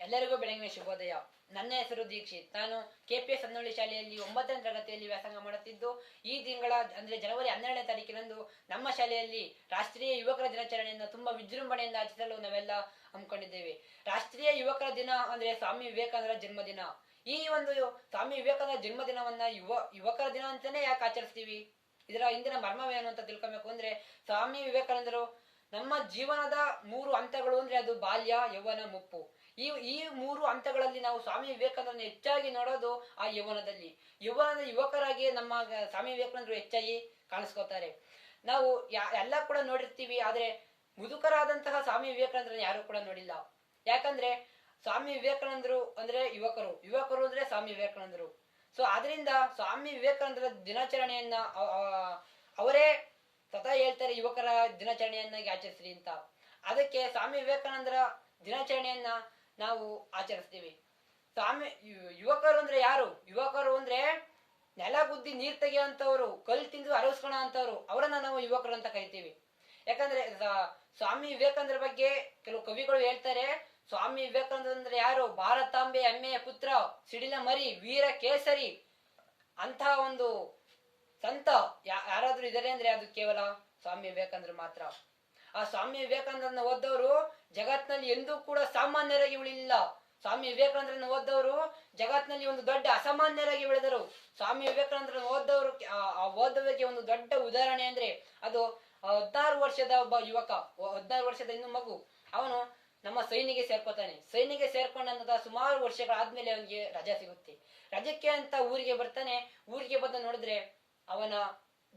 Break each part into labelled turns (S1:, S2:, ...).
S1: ಎಲ್ಲರಿಗೂ ಬೆಳಗಿನ ಶುಭೋದಯ. ನನ್ನ ಹೆಸರು ದೀಕ್ಷಿತ್ ನಾನು ಕೆಪಿಎಸ್ ಹನ್ನೊಳ್ಳಿ ಶಾಲೆಯಲ್ಲಿ ಒಂಬತ್ತನೇ ತರಗತಿಯಲ್ಲಿ ವ್ಯಾಸಂಗ ಮಾಡುತ್ತಿದ್ದು, ಈ ತಿಂಗಳ, ಅಂದ್ರೆ ಜನವರಿ ಹನ್ನೆರಡನೇ ತಾರೀಕಿನಂದು ನಮ್ಮ ಶಾಲೆಯಲ್ಲಿ ರಾಷ್ಟ್ರೀಯ ಯುವಕರ ದಿನಾಚರಣೆಯನ್ನು ತುಂಬಾ ವಿಜೃಂಭಣೆಯಿಂದ ಆಚರಿಸಲು ನಾವೆಲ್ಲ ಹಮ್ಮಿಕೊಂಡಿದ್ದೇವೆ. ರಾಷ್ಟ್ರೀಯ ಯುವಕರ ದಿನ ಅಂದ್ರೆ ಸ್ವಾಮಿ ವಿವೇಕಾನಂದರ ಜನ್ಮದಿನ. ಈ ಒಂದು ಸ್ವಾಮಿ ವಿವೇಕಾನಂದರ ಜನ್ಮದಿನವನ್ನ ಯುವ, ಯುವಕರ ದಿನ ಅಂತಾನೆ ಯಾಕೆ ಆಚರಿಸ್ತೀವಿ? ಇದರ ಹಿಂದಿನ ಮರ್ಮವೇನು ಅಂತ ತಿಳ್ಕೊಬೇಕು ಅಂದ್ರೆ, ಸ್ವಾಮಿ ವಿವೇಕಾನಂದರು ನಮ್ಮ ಜೀವನದ ಮೂರು ಹಂತಗಳು ಅಂದ್ರೆ ಅದು ಬಾಲ್ಯ, ಯೌವನ, ಮುಪ್ಪು. ಈ ಈ ಮೂರು ಹಂತಗಳಲ್ಲಿ ನಾವು ಸ್ವಾಮಿ ವಿವೇಕಾನಂದರನ್ನು ಹೆಚ್ಚಾಗಿ ನೋಡೋದು ಆ ಯೌವನದಲ್ಲಿ. ಯೌವನದ ಯುವಕರಾಗಿ ನಮ್ಮ ಸ್ವಾಮಿ ವಿವೇಕಾನಂದರು ಹೆಚ್ಚಾಗಿ ಕಾಣಿಸ್ಕೋತಾರೆ. ನಾವು ಯಾ- ಎಲ್ಲ ಕೂಡ ನೋಡಿರ್ತೀವಿ, ಆದರೆ ಮುದುಕರಾದಂತಹ ಸ್ವಾಮಿ ವಿವೇಕಾನಂದರನ್ನು ಯಾರು ಕೂಡ ನೋಡಿಲ್ಲ. ಯಾಕಂದ್ರೆ ಸ್ವಾಮಿ ವಿವೇಕಾನಂದರು ಅಂದ್ರೆ ಯುವಕರು. ಯುವಕರು ಅಂದ್ರೆ ಸ್ವಾಮಿ ವಿವೇಕಾನಂದರು. ಸೊ ಅದರಿಂದ ಸ್ವಾಮಿ ವಿವೇಕಾನಂದರ ದಿನಾಚರಣೆಯನ್ನ ಅವರೇ ಸ್ವತಃ ಹೇಳ್ತಾರೆ ಯುವಕರ ದಿನಾಚರಣೆಯನ್ನಾಗಿ ಆಚರಿಸ್ರಿ ಅಂತ. ಅದಕ್ಕೆ ಸ್ವಾಮಿ ವಿವೇಕಾನಂದರ ದಿನಾಚರಣೆಯನ್ನ ನಾವು ಆಚರಿಸ್ತೀವಿ. ಸ್ವಾಮಿ ಯುವಕರು ಅಂದ್ರೆ ಯಾರು? ಯುವಕರು ಅಂದ್ರೆ ನೆಲ ಗುದ್ದಿ ನೀರ್ ತೆಗೆಯುವಂತವ್ರು ಕಲ್ ತಿಂದು ಅರಗಿಸ್ಕೊಳ ಅಂತವ್ರು. ಅವರನ್ನ ನಾವು ಯುವಕರು ಅಂತ ಕರಿತೀವಿ. ಯಾಕಂದ್ರೆ ಸ್ವಾಮಿ ವಿವೇಕಾನಂದರ ಬಗ್ಗೆ ಕೆಲವು ಕವಿಗಳು ಹೇಳ್ತಾರೆ, ಸ್ವಾಮಿ ವಿವೇಕಾನಂದ ಅಂದ್ರೆ ಯಾರು? ಭಾರತಾಂಬೆ ಹೆಮ್ಮೆಯ ಪುತ್ರ, ಸಿಡಿಲ ಮರಿ, ವೀರ ಕೇಸರಿ. ಅಂತ ಒಂದು ಸಂತ ಯಾರಾದ್ರೂ ಇದಾರೆ ಅಂದ್ರೆ ಅದು ಕೇವಲ ಸ್ವಾಮಿ ವಿವೇಕಾನಂದರು ಮಾತ್ರ. ಆ ಸ್ವಾಮಿ ವಿವೇಕಾನಂದರನ್ನ ಓದವರು ಜಗತ್ನಲ್ಲಿ ಎಂದೂ ಕೂಡ ಸಾಮಾನ್ಯರಾಗಿ ಉಳಿಲಿಲ್ಲ. ಸ್ವಾಮಿ ವಿವೇಕಾನಂದರನ್ನ ಓದ್ದವರು ಜಗತ್ನಲ್ಲಿ ಒಂದು ದೊಡ್ಡ ಅಸಾಮಾನ್ಯರಾಗಿ ಉಳಿದರು ಸ್ವಾಮಿ ವಿವೇಕಾನಂದರನ್ನ ಓದ್ದವರು ಆ ಓದವರಿಗೆ ಒಂದು ದೊಡ್ಡ ಉದಾಹರಣೆ ಅಂದ್ರೆ ಅದು ಹದಿನಾರು ವರ್ಷದ ಒಬ್ಬ ಯುವಕ ಹದಿನಾರು ವರ್ಷದ ಇನ್ನು ಮಗು. ಅವನು ನಮ್ಮ ಸೈನಿಗೆ ಸೇರ್ಕೋತಾನೆ. ಸೈನಿಗೆ ಸೇರ್ಕೊಂಡಂತ ಸುಮಾರು ವರ್ಷಗಳಾದ್ಮೇಲೆ ಅವನಿಗೆ ರಜಾ ಸಿಗುತ್ತೆ. ರಜಕ್ಕೆ ಅಂತ ಊರಿಗೆ ಬರ್ತಾನೆ. ಊರಿಗೆ ಬಂದು ನೋಡಿದ್ರೆ ಅವನ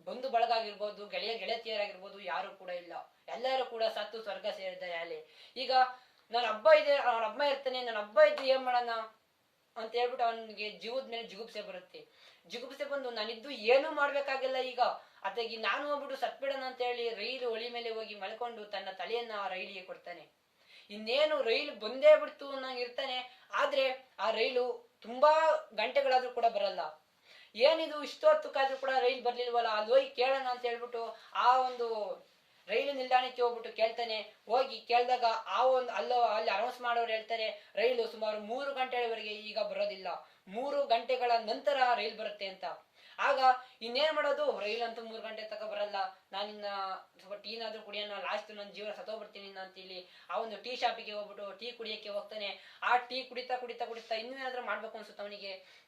S1: ಬಂಧು ಬಳಗ ಆಗಿರ್ಬೋದು ಗೆಳೆಯ ಗೆಳತಿಯರಾಗಿರ್ಬೋದು ಯಾರು ಕೂಡ ಇಲ್ಲ. ಎಲ್ಲರೂ ಕೂಡ ಸತ್ತು ಸ್ವರ್ಗ ಸೇರಿದ್ದಾರೆ ಅಲ್ಲಿ. ಈಗ ನನ್ನ ಹಬ್ಬ ಇದೆ ಅವನ ಹಬ್ಬ ಇರ್ತಾನೆ, ನನ್ನ ಹಬ್ಬ ಇದ್ದು ಏನ್ ಮಾಡೋಣ ಅಂತ ಹೇಳ್ಬಿಟ್ಟು ಅವನಿಗೆ ಜೀವದ ಮೇಲೆ ಜುಗುಪ್ಸೆ ಬರುತ್ತೆ. ಜುಗುಪ್ಸೆ ಬಂದು ನಾನಿದ್ದು ಏನು ಮಾಡ್ಬೇಕಾಗಿಲ್ಲ ಈಗ. ಅದಾಗಿ ನಾನು ಹೋಗ್ಬಿಟ್ಟು ಸತ್ಬಿಡೋಣ ಅಂತ ಹೇಳಿ ರೈಲು ಒಳಿ ಮೇಲೆ ಹೋಗಿ ಮಲ್ಕೊಂಡು ತನ್ನ ತಲೆಯನ್ನ ಆ ರೈಲಿಗೆ ಕೊಡ್ತಾನೆ. ಇನ್ನೇನು ರೈಲು ಬಂದೇ ಬಿಡ್ತು ಅನ್ನಂಗಿರ್ತಾನೆ ಆದ್ರೆ ಆ ರೈಲು ತುಂಬಾ ಗಂಟೆಗಳಾದ್ರೂ ಕೂಡ ಬರಲ್ಲ. ಏನಿದು ಇಷ್ಟೊತ್ತು ಕಾದ್ರೂ ಕೂಡ ರೈಲ್ ಬರ್ಲಿಲ್ವಲ್ಲ? ಅಲ್ಲಿ ಹೋಗಿ ಕೇಳೋಣ ಅಂತ ಹೇಳ್ಬಿಟ್ಟು ಆ ಒಂದು ರೈಲು ನಿಲ್ದಾಣಕ್ಕೆ ಹೋಗ್ಬಿಟ್ಟು ಕೇಳ್ತಾನೆ. ಹೋಗಿ ಕೇಳಿದಾಗ ಆ ಒಂದು ಅಲ್ಲೋ, ಅಲ್ಲಿ ಅನೌನ್ಸ್ ಮಾಡೋರು ಹೇಳ್ತಾರೆ, ರೈಲು ಸುಮಾರು ಮೂರು ಗಂಟೆವರೆಗೆ ಈಗ ಬರೋದಿಲ್ಲ. ಮೂರು ಗಂಟೆಗಳ ನಂತರ ರೈಲ್ ಬರುತ್ತೆ ಅಂತ. ಆಗ ಇನ್ನೇನ್ ಮಾಡೋದು? ರೈಲ್ ಅಂತೂ ಮೂರು ಗಂಟೆ ತಕ ಬರಲ್ಲ. ನಾನಿನ್ನ ಸ್ವಲ್ಪ ಟೀನಾದ್ರೂ ಕುಡಿಯೋಣ ಲಾಸ್ಟ್ ನನ್ನ ಜೀವನ ಸತ್ತೋಗ್ಬಿಡ್ತೀನಿ ಅಂತ ಇಲ್ಲಿ ಆ ಒಂದು ಟೀ ಶಾಪಿಗೆ ಹೋಗ್ಬಿಟ್ಟು ಟೀ ಕುಡಿಯಕ್ಕೆ ಹೋಗ್ತಾನೆ. ಆ ಟೀ ಕುಡಿತಾ ಕುಡಿತಾ ಕುಡಿತಾ ಇನ್ನೇನಾದ್ರೂ ಮಾಡ್ಬೇಕು ಅನ್ಸುತ್ತೆ ಅವನಿಗೆ?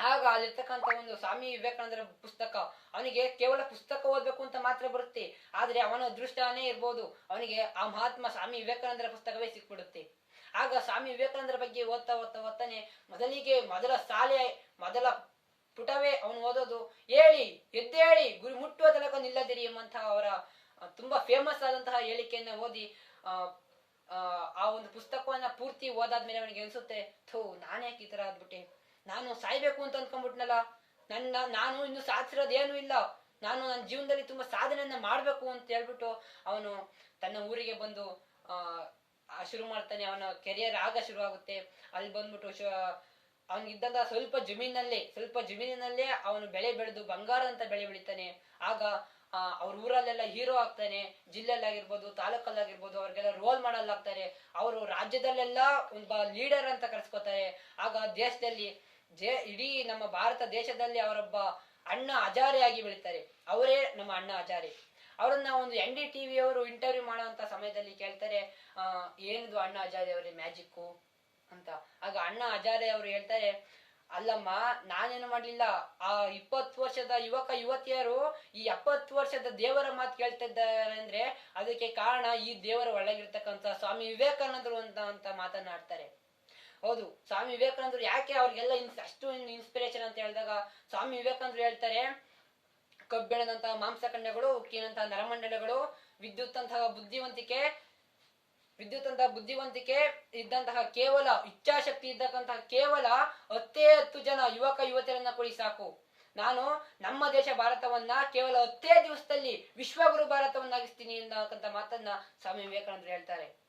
S1: ಆಗ ಅಲ್ಲಿರ್ತಕ್ಕಂಥ ಒಂದು ಸ್ವಾಮಿ ವಿವೇಕಾನಂದರ ಪುಸ್ತಕ ಅವನಿಗೆ ಕೇವಲ ಪುಸ್ತಕ ಓದಬೇಕು ಅಂತ ಮಾತ್ರ ಬರುತ್ತೆ. ಆದ್ರೆ ಅವನ ಅದೃಷ್ಟನೇ ಇರ್ಬೋದು ಅವನಿಗೆ ಆ ಮಹಾತ್ಮ ಸ್ವಾಮಿ ವಿವೇಕಾನಂದರ ಪುಸ್ತಕವೇ ಸಿಕ್ಬಿಡುತ್ತೆ. ಆಗ ಸ್ವಾಮಿ ವಿವೇಕಾನಂದರ ಬಗ್ಗೆ ಓದ್ತಾ ಓದ್ತಾ ಓದ್ತಾನೆ ಮೊದಲಿಗೆ ಮೊದಲ ಸಾಲೆ ಮೊದಲ ಪುಟವೇ ಅವನು ಓದೋದು. ಹೇಳಿ ಎದ್ದೇಳಿ ಗುರಿ ಮುಟ್ಟುವ ತನಕ ನಿಲ್ಲದಿರಿ ಎಂಬಂತಹ ಅವರ ತುಂಬಾ ಫೇಮಸ್ ಆದಂತಹ ಹೇಳಿಕೆಯನ್ನ ಓದಿ ಆ, ಒಂದು ಪುಸ್ತಕವನ್ನ ಪೂರ್ತಿ ಓದಾದ್ಮೇಲೆ ಅವನಿಗೆ ಅನ್ಸುತ್ತೆ ಥೋ ನಾನೇ ಈ ತರ ಆದ್ಬಿಟ್ಟೆ? ನಾನು ಸಾಯ್ಬೇಕು ಅಂತ ಅನ್ಕೊಂಡ್ಬಿಟ್ನಲ್ಲ? ನನ್ನ, ನಾನು ಇನ್ನು ಸಾಧಿಸಿರೋದೇನು ಇಲ್ಲ. ನಾನು ನನ್ನ ಜೀವನದಲ್ಲಿ ತುಂಬಾ ಸಾಧನೆಯನ್ನ ಮಾಡ್ಬೇಕು ಅಂತ ಹೇಳ್ಬಿಟ್ಟು ಅವನು ತನ್ನ ಊರಿಗೆ ಬಂದು, ಆ ಶುರು ಮಾಡ್ತಾನೆ. ಅವನ ಕೆರಿಯರ್ ಆಗ ಶುರು ಆಗುತ್ತೆ ಅಲ್ಲಿ ಬಂದ್ಬಿಟ್ಟು ಅವನಿಗಿದ್ದಂತ ಸ್ವಲ್ಪ ಜಮೀನಲ್ಲಿ ಸ್ವಲ್ಪ ಜಮೀನಿನಲ್ಲೇ ಅವನು ಬೆಳೆ ಬೆಳೆದು ಬಂಗಾರ ಅಂತ ಬೆಳೆ ಬೆಳಿತಾನೆ. ಆಗ ಅವ್ರ ಊರಲ್ಲೆಲ್ಲ ಹೀರೋ ಆಗ್ತಾನೆ ಜಿಲ್ಲೆಲ್ಲಾಗಿರ್ಬೋದು ತಾಲೂಕಲ್ಲಾಗಿರ್ಬೋದು, ಅವ್ರಿಗೆಲ್ಲ ರೋಲ್ ಮಾಡಲ್ ಆಗ್ತಾರೆ. ಅವರು ರಾಜ್ಯದಲ್ಲೆಲ್ಲ ಒಬ್ಬ ಲೀಡರ್ ಅಂತ ಕರೆಸ್ಕೋತಾರೆ. ಆಗ ದೇಶದಲ್ಲಿ, ಜೇ, ಇಡೀ ನಮ್ಮ ಭಾರತ ದೇಶದಲ್ಲಿ ಅವರೊಬ್ಬ ಅಣ್ಣ ಹಜಾರೆ ಆಗಿ ಬೆಳಿತಾರೆ. ಅವರೇ ನಮ್ಮ ಅಣ್ಣ ಹಜಾರೆ. ಅವರನ್ನ ಒಂದು ಎನ್ ಡಿ ಟಿವಿ ಅವರು ಇಂಟರ್ವ್ಯೂ ಮಾಡುವಂತ ಸಮಯದಲ್ಲಿ ಕೇಳ್ತಾರೆ ಏನಿದು ಅಣ್ಣ ಅಜಾರಿ ಅವರೇ ಮ್ಯಾಜಿಕ್ಕು ಅಂತ. ಆಗ ಅಣ್ಣ ಹಜಾರೆ ಅವರು ಹೇಳ್ತಾರೆ ಅಲ್ಲಮ್ಮ, ನಾನೇನು ಮಾಡ್ಲಿಲ್ಲ. ಆ ಇಪ್ಪತ್ತು ವರ್ಷದ ಯುವಕ, ಯುವತಿಯರು ಈ ಎಪ್ಪತ್ತು ವರ್ಷದ ದೇವರ ಮಾತು ಕೇಳ್ತಿದ್ದಾರೆ ಅಂದ್ರೆ ಅದಕ್ಕೆ ಕಾರಣ ಈ ದೇವರ ಒಳಗಿರ್ತಕ್ಕಂಥ ಸ್ವಾಮಿ ವಿವೇಕಾನಂದರು ಅಂತ ಅಂತ ಮಾತನಾಡ್ತಾರೆ. ಹೌದು, ಸ್ವಾಮಿ ವಿವೇಕಾನಂದರು ಯಾಕೆ ಅವ್ರಿಗೆಲ್ಲ ಇನ್ಸ್ ಅಷ್ಟು ಇನ್ಸ್ಪಿರೇಷನ್ ಅಂತ ಹೇಳಿದಾಗ ಸ್ವಾಮಿ ವಿವೇಕಾನಂದರು ಹೇಳ್ತಾರೆ, ಕಬ್ಬಿಣದಂತಹ ಮಾಂಸಖಂಡಗಳು ಉಕ್ಕಿನಂತಹ ನರಮಂಡಲಗಳು, ವಿದ್ಯುತ್ ಅಂತಹ ಬುದ್ಧಿವಂತಿಕೆ ವಿದ್ಯುತ್ ಅಂತ ಬುದ್ಧಿವಂತಿಕೆ ಇದ್ದಂತಹ ಕೇವಲ, ಇಚ್ಛಾಶಕ್ತಿ ಇದ್ದಕ್ಕಂತಹ ಕೇವಲ ಹತ್ತೇ ಹತ್ತು ಜನ ಯುವಕ, ಯುವತಿಯರನ್ನ ಕೊಡಿ ಸಾಕು. ನಾನು ನಮ್ಮ ದೇಶ ಭಾರತವನ್ನ ಕೇವಲ ಹತ್ತೇ ದಿವಸದಲ್ಲಿ ವಿಶ್ವಗುರು ಭಾರತವನ್ನಾಗಿಸ್ತೀನಿ ಅನ್ನತಕ್ಕಂಥ ಮಾತನ್ನ ಸ್ವಾಮಿ ವಿವೇಕಾನಂದರು ಹೇಳ್ತಾರೆ.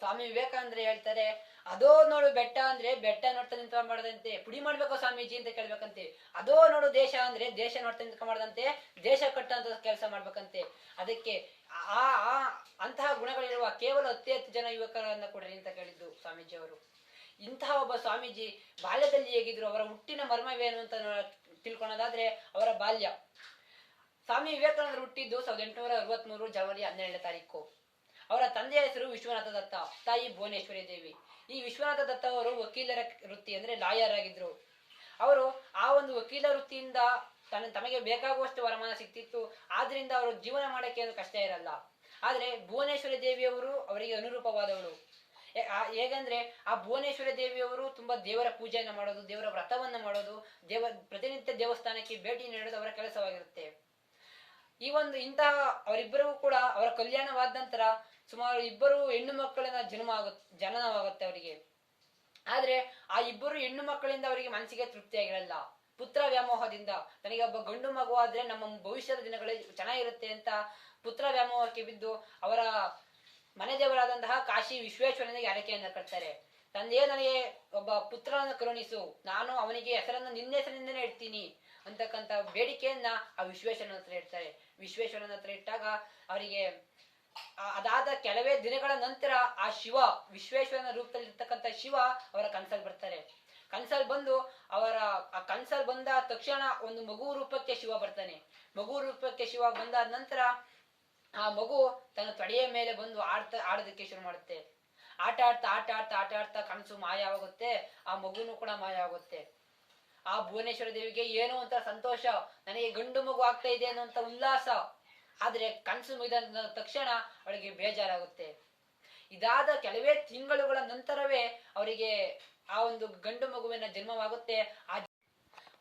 S1: ಸ್ವಾಮಿ ವಿವೇಕಾನಂದರು ಹೇಳ್ತಾರೆ, ಅದೋ ನೋಡು ಬೆಟ್ಟ ಅಂದ್ರೆ ಬೆಟ್ಟ ನೋಡ್ತಾ ನಿಂತ ಮಾಡದಂತೆ, ಪುಡಿ ಮಾಡ್ಬೇಕು ಸ್ವಾಮೀಜಿ ಅಂತ ಕೇಳ್ಬೇಕಂತೆ. ಅದೋ ನೋಡು ದೇಶ ಅಂದ್ರೆ ದೇಶ ನೋಡ್ತಾ ಮಾಡದಂತೆ, ದೇಶ ಕಟ್ಟಂತ ಕೆಲಸ ಮಾಡ್ಬೇಕಂತೆ. ಅದಕ್ಕೆ ಆ ಆ ಅಂತಹ ಗುಣಗಳಿರುವ ಕೇವಲ ಹತ್ತೇ ಹತ್ತು ಜನ ಯುವಕರನ್ನ ಕೊಡ್ರಿ ಅಂತ ಕೇಳಿದ್ದು ಸ್ವಾಮೀಜಿ ಅವರು. ಇಂತಹ ಒಬ್ಬ ಸ್ವಾಮೀಜಿ ಬಾಲ್ಯದಲ್ಲಿ ಹೇಗಿದ್ರು ಅವರ ಹುಟ್ಟಿನ ಮರ್ಮವೇನು ಅಂತ ತಿಳ್ಕೊಳ್ಳೋದಾದ್ರೆ ಅವರ ಬಾಲ್ಯ. ಸ್ವಾಮಿ ವಿವೇಕಾನಂದರು ಹುಟ್ಟಿದ್ದು ಸಾವಿರದ ಎಂಟುನೂರ ಅರವತ್ಮೂರು ಜನವರಿ ಹನ್ನೆರಡನೇ ತಾರೀಕು. ಅವರ ತಂದೆಯ ಹೆಸರು ವಿಶ್ವನಾಥ ದತ್ತ ತಾಯಿ ಭುವನೇಶ್ವರಿ ದೇವಿ. ಈ ವಿಶ್ವನಾಥ ದತ್ತ ಅವರು ವಕೀಲರ ವೃತ್ತಿ ಅಂದ್ರೆ ಲಾಯರ್ ಆಗಿದ್ರು. ಅವರು ಆ ಒಂದು ವಕೀಲ ವೃತ್ತಿಯಿಂದ ತನ್ನ ತಮಗೆ ಬೇಕಾಗುವಷ್ಟು ವರಮಾನ ಸಿಗ್ತಿತ್ತು ಆದ್ರಿಂದ ಅವರು ಜೀವನ ಮಾಡಕ್ಕೆ ಏನು ಕಷ್ಟ ಇರಲ್ಲ. ಆದ್ರೆ ಭುವನೇಶ್ವರಿ ದೇವಿಯವರು ಅವರಿಗೆ ಆ- ಹೇಗಂದ್ರೆ ಆ ಭುವನೇಶ್ವರಿ ದೇವಿಯವರು ತುಂಬಾ ದೇವರ ಪೂಜೆಯನ್ನು ಮಾಡೋದು, ದೇವರ ವ್ರತವನ್ನು ಮಾಡೋದು, ದೇವ, ಪ್ರತಿನಿತ್ಯ ದೇವಸ್ಥಾನಕ್ಕೆ ಭೇಟಿ ನೀಡೋದು ಅವರ ಕೆಲಸವಾಗಿರುತ್ತೆ. ಈ ಒಂದು ಇಂತಹ ಅವರಿಬ್ಬರಿಗೂ ಕೂಡ ಅವರ ಕಲ್ಯಾಣವಾದ ನಂತರ ಸುಮಾರು ಇಬ್ಬರು ಹೆಣ್ಣು ಮಕ್ಕಳನ್ನ ಜನ್ಮ ಆಗುತ್ತೆ ಜನನವಾಗುತ್ತೆ ಅವರಿಗೆ. ಆದ್ರೆ ಆ ಇಬ್ಬರು ಹೆಣ್ಣು ಮಕ್ಕಳಿಂದ ಅವರಿಗೆ ಮನಸ್ಸಿಗೆ ತೃಪ್ತಿಯಾಗಿರಲ್ಲ ಪುತ್ರ ವ್ಯಾಮೋಹದಿಂದ. ನನಗೆ ಒಬ್ಬ ಗಂಡು ಮಗು ಆದ್ರೆ ನಮ್ಮ ಭವಿಷ್ಯದ ದಿನಗಳಲ್ಲಿ ಚೆನ್ನಾಗಿರುತ್ತೆ ಅಂತ ಪುತ್ರ ವ್ಯಾಮೋಹಕ್ಕೆ ಬಿದ್ದು ಅವರ ಮನೆ ದೇವರಾದಂತಹ ಕಾಶಿ ವಿಶ್ವೇಶ್ವರನಿಗೆ ಹರಕೆಯನ್ನ ಕಟ್ತಾರೆ. ತಂದೆಯೇ ನನಗೆ ಒಬ್ಬ ಪುತ್ರನ ಕರುಣಿಸು. ನಾನು ಅವನಿಗೆ ಹೆಸರನ್ನು ನಿನ್ನ ಹೆಸರಿಂದನೇ ಇಡ್ತೀನಿ ಅಂತಕ್ಕಂಥ ಬೇಡಿಕೆಯನ್ನ ಆ ವಿಶ್ವೇಶ್ವರನ ಹತ್ರ ಇಡ್ತಾರೆ. ವಿಶ್ವೇಶ್ವರನ ಹತ್ರ ಇಟ್ಟಾಗ ಅವರಿಗೆ ಅದಾದ ಕೆಲವೇ ದಿನಗಳ ನಂತರ ಆ ಶಿವ, ವಿಶ್ವೇಶ್ವರನ ರೂಪದಲ್ಲಿ ಇರ್ತಕ್ಕಂಥ ಶಿವ ಅವರ ಕನಸಲ್ಲಿ ಬರ್ತಾರೆ. ಕನ್ಸಲ್ ಬಂದು ಅವರ, ಆ ಕನ್ಸಲ್ ಬಂದ ತಕ್ಷಣ ಒಂದು ಮಗು ರೂಪಕ್ಕೆ ಶಿವ ಬರ್ತಾನೆ. ಮಗು ರೂಪಕ್ಕೆ ಶಿವ ಬಂದಾದ ನಂತರ ಆ ಮಗು ತನ್ನ ತೊಡೆಯ ಮೇಲೆ ಬಂದು ಆಡ್ತಾ, ಆಡೋದಕ್ಕೆ ಶುರು ಮಾಡುತ್ತೆ. ಆಟ ಆಡ್ತಾ ಆಟ ಆಡ್ತಾ ಆಟ ಆಡ್ತಾ ಕನಸು ಮಾಯ ಆಗುತ್ತೆ ಆ ಮಗುನು ಕೂಡ ಮಾಯ ಆಗುತ್ತೆ ಆ ಭುವನೇಶ್ವರ ದೇವಿಗೆ ಏನೋ ಒಂಥರ ಸಂತೋಷ. ನನಗೆ ಗಂಡು ಮಗು ಆಗ್ತಾ ಇದೆ ಅನ್ನುವಂತ ಉಲ್ಲಾಸ. ಆದ್ರೆ ಕನಸು ಮುಗಿದ ತಕ್ಷಣ ಅವಳಿಗೆ ಬೇಜಾರಾಗುತ್ತೆ. ಇದಾದ ಕೆಲವೇ ತಿಂಗಳುಗಳ ನಂತರವೇ ಅವರಿಗೆ ಆ ಒಂದು ಗಂಡು ಮಗುವಿನ ಜನ್ಮವಾಗುತ್ತೆ. ಆ